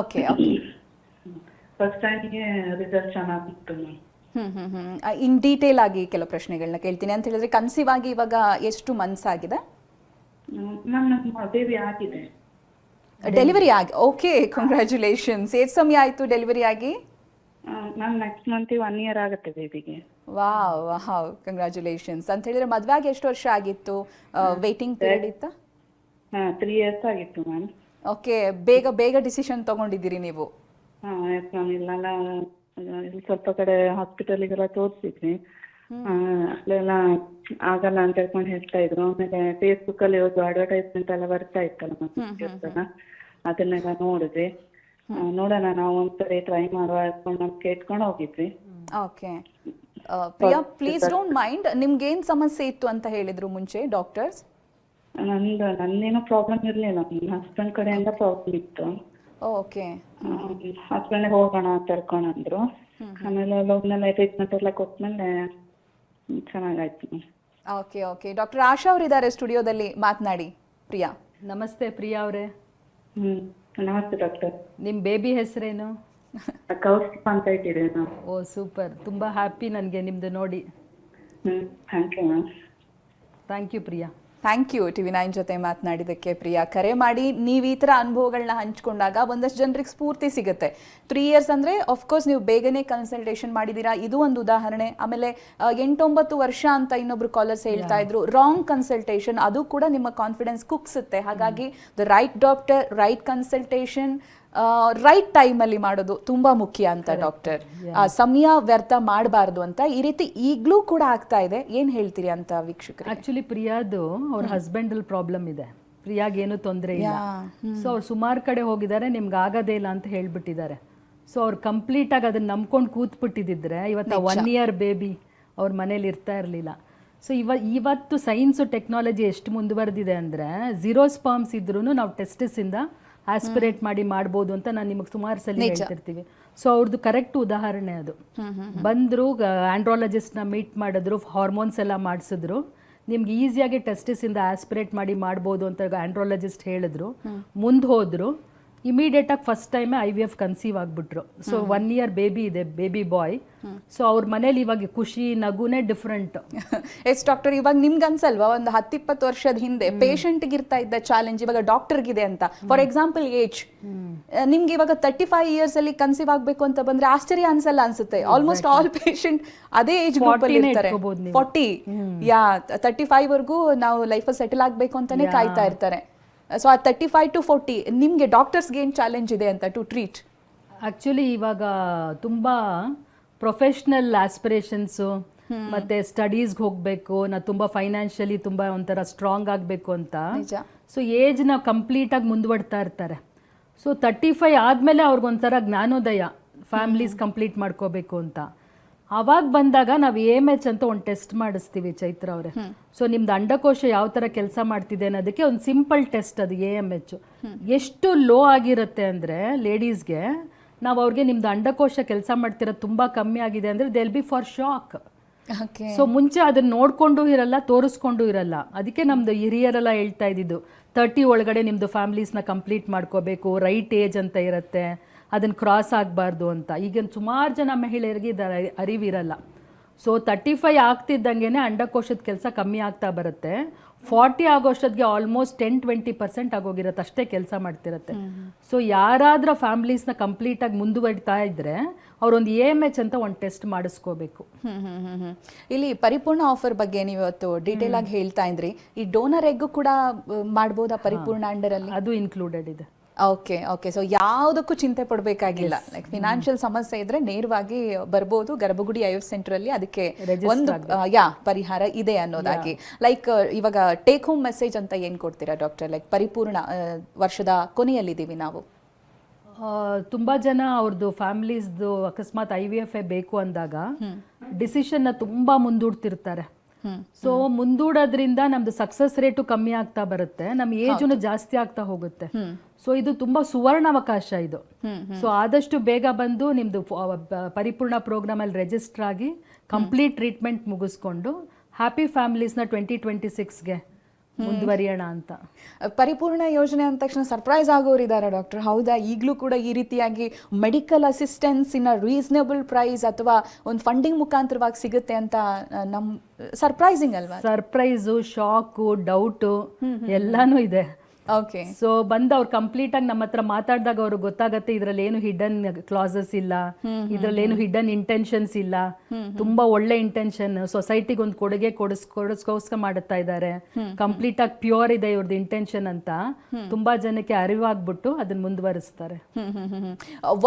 ಓಕೆ ಓಕೆ
ಫಸ್ಟ್ ಟೈಮ್ಗೆ ರಿಸಲ್ಟ್ ಚೆನ್ನಾಗಿತ್ತು ಮ್ಯಾಮ್
ಹ್ಮ್ ಹ್ಮ್ ಹ್ಮ್. ಆ, ಇನ್ ಡೀಟೇಲ್ ಆಗಿ ಕೆಲವು ಪ್ರಶ್ನೆಗಳನ್ನ ಕೇಳ್ತೀನಿ ಅಂತ ಹೇಳಿದ್ರೆ ಕನ್ಸೀವ್ ಆಗಿ ಇವಾಗ ಎಷ್ಟು ಮಂತ್ಸ್ ಆಗಿದೆ?
ಮ್ಯಾಮ್ ನಮ್ಮ ಬೇಬಿ ಆಗಿದೆ.
ಡೆಲಿವರಿ ಆಗಿ ಓಕೆ ಕಂಗ್ರ್ಯಾಚುಲೇಷನ್ಸ್ ಎಷ್ಟು ಸಮಯ ಆಯ್ತು ಡೆಲಿವರಿ ಆಗಿ?
Ma'am next month one year ಆಗುತ್ತೆ ಬೇಬಿಗೆ
ವಾವ್ ವಾವ್ ಕಂಗ್ರ್ಯಾಚುಲೇಷನ್ಸ್ ಅಂತ ಹೇಳಿದ್ರೆ ಮದುವೆ ಆಗಿ ಎಷ್ಟು ವರ್ಷ ಆಗಿತ್ತು? ವೇಟಿಂಗ್ ಪೀರಿಯಡ್ ಇತ್ತಾ?
ಹಾಂ ತ್ರೀ ಇಯರ್ಸ್ ಆಗಿತ್ತು ಮ್ಯಾಮ್
ಓಕೆ ಬೇಗ ಬೇಗ ಡಿಸಿಷನ್ ತಗೊಂಡಿದ್ದೀರಿ ನೀವು.
ಹಾಂ ಇಲ್ಲ ಮ್ಯಾಮ್ ಇಲ್ಲೆಲ್ಲ ಇಲ್ಲಿ ಸ್ವಲ್ಪ ಕಡೆ ಹಾಸ್ಪಿಟಲಿಗೆಲ್ಲ ತೋರಿಸಿದ್ವಿ. ಅಲ್ಲೆಲ್ಲ ಆಗಲ್ಲ ಅಂತ ಹೇಳ್ಕೊಂಡು ಹೇಳ್ತಾ ಇದ್ರು. ಆಮೇಲೆ ಫೇಸ್ಬುಕ್ ಅಲ್ಲಿ ಒಂದು ಅಡ್ವರ್ಟೈಸ್ಮೆಂಟ್ ಎಲ್ಲ ಬರ್ತಾ ಇತ್ತಲ್ಲ ಮತ್ತೆ ಅದನ್ನೆಲ್ಲ ನೋಡಿದ್ವಿ. ನೋಡೋಣ ನಾವು ಒಂದ್ಸರಿ ಟ್ರೈ ಮಾಡುವ ಹೇಳ್ಕೊಂಡು ನಮ್ಗೆ ಕೇಳ್ಕೊಂಡು ಹೋಗಿದ್ವಿ.
Okay. Priya please don't mind ನಿಮ್ಗೆ ಏನ್ ಸಮಸ್ಯೆ ಇತ್ತು ಅಂತ ಹೇಳಿದ್ರು ಮುಂಚೆ ಡಾಕ್ಟರ್ಸ್
ನಂದು ನಂದೇನೋ ಪ್ರಾಬ್ಲಮ್ ಇರಲಿಲ್ಲ. ನನ್ನ ಹಸ್ಬೆಂಡ್ ಕಡೆಯಿಂದ ಪ್ರಾಬ್ಲಮ್ ಇತ್ತು.
ಓಕೆ
ಹಸ್ಬೆಂಡ್ ಹೋಗೋಣ ಅಂತ ಕರ್ಕೊಂಡು ಅಂದ್ರು ಆಮೇಲೆ ಹೋದ್ಮೇಲೆ ಟ್ರೀಟ್ಮೆಂಟ್ ಎಲ್ಲ ಕೊಟ್ಮೇಲೆ ಚೆನ್ನಾಗಾಯ್ತು
ಓಕೆ ಓಕೆ ಡಾಕ್ಟರ್ ಆಶಾ ಅವರಿದ್ದಾರೆ ಸ್ಟುಡಿಯೋದಲ್ಲಿ ಮಾತನಾಡಿ. ಪ್ರಿಯಾ.
ನಮಸ್ತೆ ಪ್ರಿಯಾ ಅವರೇ.
ಹ್ಮ್ ನಮಸ್ತೆ ಡಾಕ್ಟರ್
ನಿಮ್ಮ ಬೇಬಿ ಹೆಸರೇನು?
ಕೌಸ್ತುಭ ಅಂತ ಇದ್ದೀರಿ ನಾವು.
ಓ ಸೂಪರ್. ತುಂಬಾ ಹ್ಯಾಪಿ ನನಗೆ ನಿಮ್ಮದು ನೋಡಿ.
ಹ್ಮ್ thank you ma'am
thank you Priya.
Thank you T V nine ಜೊತೆ ಮಾತನಾಡಿದ್ದಕ್ಕೆ ಪ್ರಿಯಾ. ಕರೆ ಮಾಡಿ ನೀವು ಈ ಥರ ಅನುಭವಗಳನ್ನ ಹಂಚ್ಕೊಂಡಾಗ ಒಂದಷ್ಟು ಜನರಿಗೆ ಸ್ಫೂರ್ತಿ ಸಿಗುತ್ತೆ. ತ್ರೀ ಇಯರ್ಸ್ ಅಂದರೆ ಅಫ್ಕೋರ್ಸ್ ನೀವು ಬೇಗನೆ ಕನ್ಸಲ್ಟೇಷನ್ ಮಾಡಿದ್ದೀರಾ ಇದು ಒಂದು ಉದಾಹರಣೆ. ಆಮೇಲೆ ಎಂಟೊಂಬತ್ತು ವರ್ಷ ಅಂತ ಇನ್ನೊಬ್ರು ಕಾಲರ್ಸ್ ಹೇಳ್ತಾ ಇದ್ರು ರಾಂಗ್ ಕನ್ಸಲ್ಟೇಷನ್ ಅದು ಕೂಡ ನಿಮ್ಮ ಕಾನ್ಫಿಡೆನ್ಸ್ ಕುಗ್ಸುತ್ತೆ. ಹಾಗಾಗಿ the right doctor right consultation right ಟೈಮಲ್ಲಿ ಮಾಡೋದು ತುಂಬಾ ಮುಖ್ಯ ಅಂತ ಡಾಕ್ಟರ್ ಸಮಯ ವ್ಯರ್ಥ ಮಾಡಬಾರ್ದು ಅಂತ ಈ ರೀತಿ ಈಗಲೂ ಕೂಡ ಆಗ್ತಾ ಇದೆ. ಏನ್ ಹೇಳ್ತೀರಿ ಅಂತ ವೀಕ್ಷಕರು
ಆಕ್ಚುಲಿ ಪ್ರಿಯಾದು ಅವ್ರ ಹಸ್ಬೆಂಡಲ್ಲಿ ಪ್ರಾಬ್ಲಮ್ ಇದೆ. ಪ್ರಿಯಾಗೆ ಏನು ತೊಂದರೆ ಇಲ್ಲ. ಸೊ ಅವ್ರು ಸುಮಾರು ಕಡೆ ಹೋಗಿದ್ದಾರೆ ನಿಮ್ಗೆ ಆಗೋದೇ ಇಲ್ಲ ಅಂತ ಹೇಳ್ಬಿಟ್ಟಿದ್ದಾರೆ ಸೊ ಅವ್ರು ಕಂಪ್ಲೀಟ್ ಆಗಿ ಅದನ್ನ ನಂಬ್ಕೊಂಡು ಕೂತ್ಬಿಟ್ಟಿದ್ರೆ ಇವತ್ತು ಒನ್ ಇಯರ್ ಬೇಬಿ ಅವ್ರ ಮನೇಲಿ ಇರ್ತಾ ಇರಲಿಲ್ಲ. ಸೊ ಇವ ಇವತ್ತು ಸೈನ್ಸು ಟೆಕ್ನಾಲಜಿ ಎಷ್ಟು ಮುಂದುವರೆದಿದೆ ಅಂದರೆ ಝೀರೋ ಸ್ಪಾಮ್ಸ್ ಇದ್ರೂ ನಾವು ಟೆಸ್ಟಿಸಿಂದ ಆಸ್ಪಿರೇಟ್ ಮಾಡಿ ಮಾಡ್ಬೋದು ಅಂತ ನಾನು ನಿಮಗೆ ಸುಮಾರು ಸಲ ಹೇಳ್ತಿರ್ತೀವಿ. ಸೊ ಅವ್ರದ್ದು ಕರೆಕ್ಟ್ ಉದಾಹರಣೆ ಅದು. ಬಂದರು ಆಂಡ್ರಾಲಜಿಸ್ಟ್ನ ಮೀಟ್ ಮಾಡಿದ್ರು ಹಾರ್ಮೋನ್ಸ್ ಎಲ್ಲ ಮಾಡಿಸಿದ್ರು. ನಿಮ್ಗೆ ಈಸಿಯಾಗಿ ಟೆಸ್ಟಿಸಿಂದ ಆಸ್ಪಿರೇಟ್ ಮಾಡಿ ಮಾಡ್ಬೋದು ಅಂತ ಆಂಡ್ರಾಲಜಿಸ್ಟ್ ಹೇಳಿದ್ರು. ಮುಂದೆ ಹೋದ್ರು. ಇಮಿಡಿಯೇಟಾಗಿ first time I V F conceive ಆಗಿಬಿಟ್ರು. So one year baby ಇದೆ ಬೇಬಿ ಬಾಯ್ ಸೊ ಅವ್ರ ಮನೇಲಿ ಇವಾಗ ಖುಷಿ ನಗುನೇ ಡಿಫ್ರೆಂಟ್
ಎಸ್ ಡಾಕ್ಟರ್ ಇವಾಗ ನಿಮ್ಗೆ ಅನ್ಸಲ್ವಾ? ಒಂದು ಹತ್ತಿಪ್ಪತ್ತು ವರ್ಷದ ಹಿಂದೆ ಪೇಷಂಟ್ಗೆ ಇರ್ತಾ ಇದ್ದ ಚಾಲೆಂಜ್ ಇವಾಗ ಡಾಕ್ಟರ್ಗಿದೆ ಅಂತ. ಫಾರ್ ಎಕ್ಸಾಂಪಲ್ ಏಜ್ ನಿಮ್ಗೆ ಇವಾಗ ತರ್ಟಿ ಫೈವ್ ಇಯರ್ಸ್ ಅಲ್ಲಿ ಕನ್ಸೀವ್ ಆಗಬೇಕು ಅಂತ ಬಂದ್ರೆ ಆಶ್ಚರ್ಯ ಅನ್ಸಲ್ಲ ಅನ್ಸುತ್ತೆ. ಆಲ್ಮೋಸ್ಟ್ ಆಲ್ ಪೇಷಂಟ್ ಅದೇ ಏಜ್ ಗ್ರೂಪ್ ಅಲ್ಲಿ ಇರ್ತಾರೆ. ಫಾರ್ಟಿ ಯಾ ತರ್ಟಿ ಫೈವ್ ವರ್ಗೂ ನಾವು ಲೈಫಲ್ಲಿ ಸೆಟಲ್ ಆಗಬೇಕು ಅಂತಾನೆ ಕಾಯ್ತಾ ಇರ್ತಾರೆ. ಸೊ ಆ ತರ್ಟಿ ಫೈವ್ ಟು ಫೋರ್ಟಿ ನಿಮಗೆ ಡಾಕ್ಟರ್ಸ್ಗೆ ಏನು ಚಾಲೆಂಜ್ ಇದೆ ಅಂತ ಟು ಟ್ರೀಟ್
ಆ್ಯಕ್ಚುಲಿ ಇವಾಗ ತುಂಬ ಪ್ರೊಫೆಷ್ನಲ್ ಆಸ್ಪಿರೇಷನ್ಸು ಮತ್ತೆ ಸ್ಟಡೀಸ್ಗೆ ಹೋಗಬೇಕು ನಾ ತುಂಬ ಫೈನಾನ್ಷಿಯಲಿ ತುಂಬ ಒಂಥರ ಸ್ಟ್ರಾಂಗ್ ಆಗಬೇಕು ಅಂತ. ಸೊ ಏಜ್ನ ಕಂಪ್ಲೀಟಾಗಿ ಮುಂದುವಡ್ತಾ ಇರ್ತಾರೆ. ಸೊ ತರ್ಟಿ ಫೈವ್ ಆದಮೇಲೆ ಅವ್ರಿಗೊಂಥರ ಜ್ಞಾನೋದಯ ಫ್ಯಾಮಿಲೀಸ್ ಕಂಪ್ಲೀಟ್ ಮಾಡ್ಕೋಬೇಕು ಅಂತ. ಅವಾಗ ಬಂದಾಗ ನಾವು ಎ ಎಂ ಎಚ್ ಅಂತ ಒಂದು ಟೆಸ್ಟ್ ಮಾಡಿಸ್ತೀವಿ ಚೈತ್ರ ಅವರೇ. ಸೊ ನಿಮ್ದು ಅಂಡಕೋಶ ಯಾವ ತರ ಕೆಲಸ ಮಾಡ್ತಿದೆ ಅನ್ನೋದಕ್ಕೆ ಒಂದು ಸಿಂಪಲ್ ಟೆಸ್ಟ್ ಅದು ಎ ಎಂ ಎಚ್. ಎಷ್ಟು ಲೋ ಆಗಿರುತ್ತೆ ಅಂದರೆ ಲೇಡೀಸ್ಗೆ ನಾವು ಅವ್ರಿಗೆ ನಿಮ್ದು ಅಂಡಕೋಶ ಕೆಲಸ ಮಾಡ್ತಿರೋದು ತುಂಬಾ ಕಮ್ಮಿ ಆಗಿದೆ ಅಂದ್ರೆ they'll be for shock so ಮುಂಚೆ ಅದನ್ನ ನೋಡ್ಕೊಂಡು ಇರಲ್ಲ ತೋರಿಸ್ಕೊಂಡು ಇರಲ್ಲ. ಅದಕ್ಕೆ ನಮ್ದು ಹಿರಿಯರೆಲ್ಲ ಹೇಳ್ತಾ ಇದ್ದಿದ್ದು ತರ್ಟಿ ಒಳಗಡೆ ನಿಮ್ದು ನ ಕಂಪ್ಲೀಟ್ ಮಾಡ್ಕೋಬೇಕು ರೈಟ್ ಏಜ್ ಅಂತ ಇರುತ್ತೆ. ಅದನ್ನ ಕ್ರಾಸ್ ಆಗಬಾರ್ದು ಅಂತ. ಈಗಿನ ಸುಮಾರು ಜನ ಮಹಿಳೆಯರಿಗೆ ಇದರ ಅರಿವಿರಲ್ಲ ಸೊ ತರ್ಟಿ ಫೈವ್ ಆಗ್ತಿದ್ದಂಗೆ ಅಂಡಕೋಶದ ಕೆಲಸ ಕಮ್ಮಿ ಆಗ್ತಾ ಬರುತ್ತೆ. ಫಾರ್ಟಿ ಆಗೋಷ್ಟೊತ್ತಿಗೆ ಆಲ್ಮೋಸ್ಟ್ ಟೆನ್ ಟ್ವೆಂಟಿ ಪರ್ಸೆಂಟ್ ಆಗೋಗಿರತ್ತೆ. ಅಷ್ಟೇ ಕೆಲಸ ಮಾಡ್ತಿರತ್ತೆ. ಸೊ ಯಾರಾದರೂ ಫ್ಯಾಮಿಲೀಸ್ನ ಕಂಪ್ಲೀಟಾಗಿ ಮುಂದುವರಿತಾ ಇದ್ರೆ ಅವರೊಂದು ಎ ಎಂ ಎಚ್ ಅಂತ ಒಂದು ಟೆಸ್ಟ್ ಮಾಡಿಸ್ಕೋಬೇಕು.
ಇಲ್ಲಿ ಪರಿಪೂರ್ಣ ಆಫರ್ ಬಗ್ಗೆ ನೀವು ಇವತ್ತು ಡೀಟೇಲ್ ಆಗಿ ಹೇಳ್ತಾ ಇದ್ರಿ. ಈ ಡೋನರ್ ಎಗ್ ಕೂಡ ಮಾಡ್ಬೋದಾ ಪರಿಪೂರ್ಣ ಅಂಡರ್ ಅಲ್ಲಿ
ಅದು ಇನ್ಕ್ಲೂಡೆಡ್ ಇದೆ.
ಓಕೆ ಓಕೆ ಸೊ ಯಾವುದಕ್ಕೂ ಚಿಂತೆ ಪಡಬೇಕಾಗಿಲ್ಲ. ಲೈಕ್ ಫಿನಾನ್ಷಿಯಲ್ ಸಮಸ್ಯೆ ಇದ್ರೆ ನೇರವಾಗಿ ಬರ್ಬೋದು ಗರ್ಭಗುಡಿ ಐ ಎಫ್ ಸೆಂಟರ್ ಅಲ್ಲಿ ಅದಕ್ಕೆ ಒಂದು ಯಾ ಪರಿಹಾರ ಇದೆ ಅನ್ನೋದಾಗಿ. ಲೈಕ್ ಇವಾಗ ಟೇಕ್ ಹೋಮ್ ಮೆಸೇಜ್ ಅಂತ ಏನ್ ಕೊಡ್ತೀರಾ ಡಾಕ್ಟರ್ ಲೈಕ್ ಪರಿಪೂರ್ಣ ವರ್ಷದ ವರ್ಷದ ಕೊನೆಯಲ್ಲಿದ್ದೀವಿ ನಾವು.
ತುಂಬಾ ಜನ ಅವ್ರದ್ದು ಫ್ಯಾಮಿಲೀಸ್ದು ಅಕಸ್ಮಾತ್ ಐ ವಿ ಎಫ್ ಎ ಬೇಕು ಅಂದಾಗ ಡಿಸಿಷನ್ನ ತುಂಬಾ ಮುಂದೂಡ್ತಿರ್ತಾರೆ. ಸೊ ಮುಂದೂಡೋದ್ರಿಂದ ನಮ್ದು ಸಕ್ಸಸ್ ರೇಟು ಕಮ್ಮಿ ಆಗ್ತಾ ಬರುತ್ತೆ. ನಮ್ಮ ಏಜುನು ಜಾಸ್ತಿ ಆಗ್ತಾ ಹೋಗುತ್ತೆ. ಸೊ ಇದು ತುಂಬಾ ಸುವರ್ಣ ಅವಕಾಶ ಇದು ಸೊ ಆದಷ್ಟು ಬೇಗ ಬಂದು ನಿಮ್ದು ಪರಿಪೂರ್ಣ ಪ್ರೋಗ್ರಾಮ್ ಅಲ್ಲಿ ರಿಜಿಸ್ಟರ್ ಆಗಿ ಕಂಪ್ಲೀಟ್ ಟ್ರೀಟ್ಮೆಂಟ್ ಮುಗಿಸ್ಕೊಂಡು ಹ್ಯಾಪಿ ಫ್ಯಾಮಿಲೀಸ್ನ ಟ್ವೆಂಟಿ ಟ್ವೆಂಟಿ ಸಿಕ್ಸ್ಗೆ ಮುಂದುವರಿಯೋಣ ಅಂತ.
ಪರಿಪೂರ್ಣ ಯೋಜನೆ ಅಂದ ತಕ್ಷಣ ಸರ್ಪ್ರೈಸ್ ಆಗೋರು ಇದ್ದಾರೆ ಡಾಕ್ಟರ್? ಹೌದಾ? ಈಗಲೂ ಕೂಡ ಈ ರೀತಿಯಾಗಿ medical assistance in reasonable price ಅಥವಾ ಒಂದು ಫಂಡಿಂಗ್ ಮುಖಾಂತರವಾಗಿ ಸಿಗುತ್ತೆ ಅಂತ ನಮ್ ಸರ್ಪ್ರೈಸಿಂಗ್ ಅಲ್ವಾ?
ಸರ್ಪ್ರೈಸು ಶಾಕು ಡೌಟು ಎಲ್ಲಾನು ಇದೆ.
ಓಕೆ
ಸೊ ಬಂದ ಅವ್ರು ಕಂಪ್ಲೀಟ್ ಆಗಿ ನಮ್ಮ ಹತ್ರ ಮಾತಾಡಿದಾಗ ಅವ್ರಿಗೆ ಗೊತ್ತಾಗತ್ತೆ ಇದ್ರಲ್ಲಿ ಏನು ಹಿಡನ್ ಕ್ಲಾಸಸ್ ಇಲ್ಲ. ಇದ್ರಲ್ಲಿ ಏನು ಹಿಡನ್ ಇಂಟೆನ್ಷನ್ಸ್ ಇಲ್ಲ. ತುಂಬಾ ಒಳ್ಳೆ ಇಂಟೆನ್ಷನ್ ಸೊಸೈಟಿಗೆ ಒಂದು ಕೊಡುಗೆ ಕೊಡಿಸ್ ಕೊಡಿಸ್ಕೋಸ್ಕರ ಮಾಡುತ್ತಾ ಇದ್ದಾರೆ ಕಂಪ್ಲೀಟ್ ಆಗಿ ಪ್ಯೂರ್ ಇದೆ ಇವ್ರದ್ದು ಇಂಟೆನ್ಷನ್ ಅಂತ. ತುಂಬಾ ಜನಕ್ಕೆ ಅರಿವಾಗ್ಬಿಟ್ಟು ಅದನ್ನ ಮುಂದುವರಿಸ್ತಾರೆ.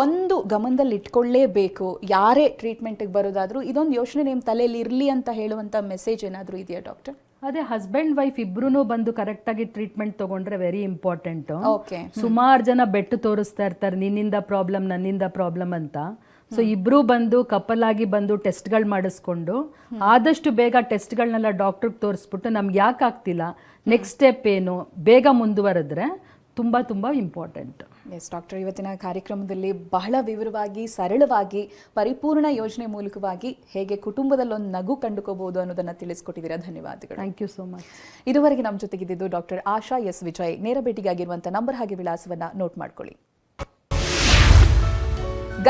ಒಂದು ಗಮನದಲ್ಲಿ ಇಟ್ಕೊಳ್ಳೇಬೇಕು. ಯಾರೇ ಟ್ರೀಟ್ಮೆಂಟ್ಗೆ ಬರೋದಾದ್ರೂ ಇದೊಂದು ಯೋಚನೆ ನಿಮ್ಮ ತಲೆಯಲ್ಲಿ ಇರಲಿ ಅಂತ ಹೇಳುವಂತ ಮೆಸೇಜ್ ಏನಾದರೂ ಇದೆಯಾ ಡಾಕ್ಟರ್
ಅದೇ ಹಸ್ಬೆಂಡ್ ವೈಫ್ ಇಬ್ರು ಬಂದು ಕರೆಕ್ಟ್ ಆಗಿ ಟ್ರೀಟ್ಮೆಂಟ್ ತಗೊಂಡ್ರೆ ವೆರಿ ಇಂಪಾರ್ಟೆಂಟ್ ಸುಮಾರು ಜನ ಬೆಟ್ಟು ತೋರಿಸ್ತಾ ಇರ್ತಾರೆ ನಿನ್ನಿಂದ ಪ್ರಾಬ್ಲಮ್ ನನ್ನಿಂದ ಪ್ರಾಬ್ಲಮ್ ಅಂತ. ಸೊ ಇಬ್ರು ಬಂದು ಕಪಲ್ ಆಗಿ ಬಂದು ಟೆಸ್ಟ್ಗಳು ಮಾಡಿಸ್ಕೊಂಡು ಆದಷ್ಟು ಬೇಗ ಟೆಸ್ಟ್ಗಳನ್ನೆಲ್ಲ ಡಾಕ್ಟ್ರಿಗೆ ತೋರಿಸ್ಬಿಟ್ಟು ನಮ್ಗೆ ಯಾಕೆ ಆಗ್ತಿಲ್ಲ ನೆಕ್ಸ್ಟ್ ಸ್ಟೆಪ್ ಏನು ಬೇಗ ಮುಂದುವರೆದ್ರೆ ತುಂಬ ತುಂಬ ಇಂಪಾರ್ಟೆಂಟ್
ಎಸ್ ಡಾಕ್ಟರ್ ಇವತ್ತಿನ ಕಾರ್ಯಕ್ರಮದಲ್ಲಿ ಬಹಳ ವಿವರವಾಗಿ ಸರಳವಾಗಿ ಪರಿಪೂರ್ಣ ಯೋಜನೆ ಮೂಲಕವಾಗಿ ಹೇಗೆ ಕುಟುಂಬದಲ್ಲಿ ಒಂದು ನಗು ಕಂಡುಕೋಬಹುದು ಅನ್ನೋದನ್ನು ತಿಳಿಸ್ಕೊಟ್ಟಿದ್ದೀರಾ? ಧನ್ಯವಾದಗಳು.
ಥ್ಯಾಂಕ್ ಯು ಸೋ ಮಚ್
ಇದುವರೆಗೆ ನಮ್ಮ ಜೊತೆಗಿದ್ದು ಡಾಕ್ಟರ್ ಆಶಾ ಎಸ್ ವಿಜಯ್. ನೇರ ಭೇಟಿಗಾಗಿರುವಂಥ ನಂಬರ್ ಹಾಗೆ ವಿಳಾಸವನ್ನು ನೋಟ್ ಮಾಡ್ಕೊಳ್ಳಿ.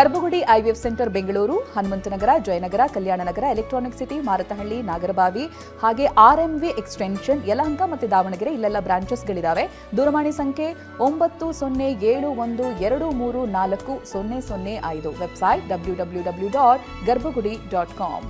Garbhagudi IVF centre, Bengaluru, Hanumanthanagar, Jayanagar Kalyan Nagar Electronic City Marathahalli Nagarbhavi, ಹಾಗೆ ಆರ್ಎಂವಿ ಎಕ್ಸ್ಟೆನ್ಷನ್, ಯಲಹಂಕ ಮತ್ತು ದಾವಣಗೆರೆ ಇಲ್ಲೆಲ್ಲ ಬ್ರಾಂಚಸ್ಗಳಿದ್ದಾವೆ ದೂರವಾಣಿ ಸಂಖ್ಯೆ ಒಂಬತ್ತು ಸೊನ್ನೆ ಏಳು ಒಂದು ಎರಡು ಮೂರು ನಾಲ್ಕು ಸೊನ್ನೆ ಸೊನ್ನೆ ಐದು. Website W W W dot Garbhagudi dot com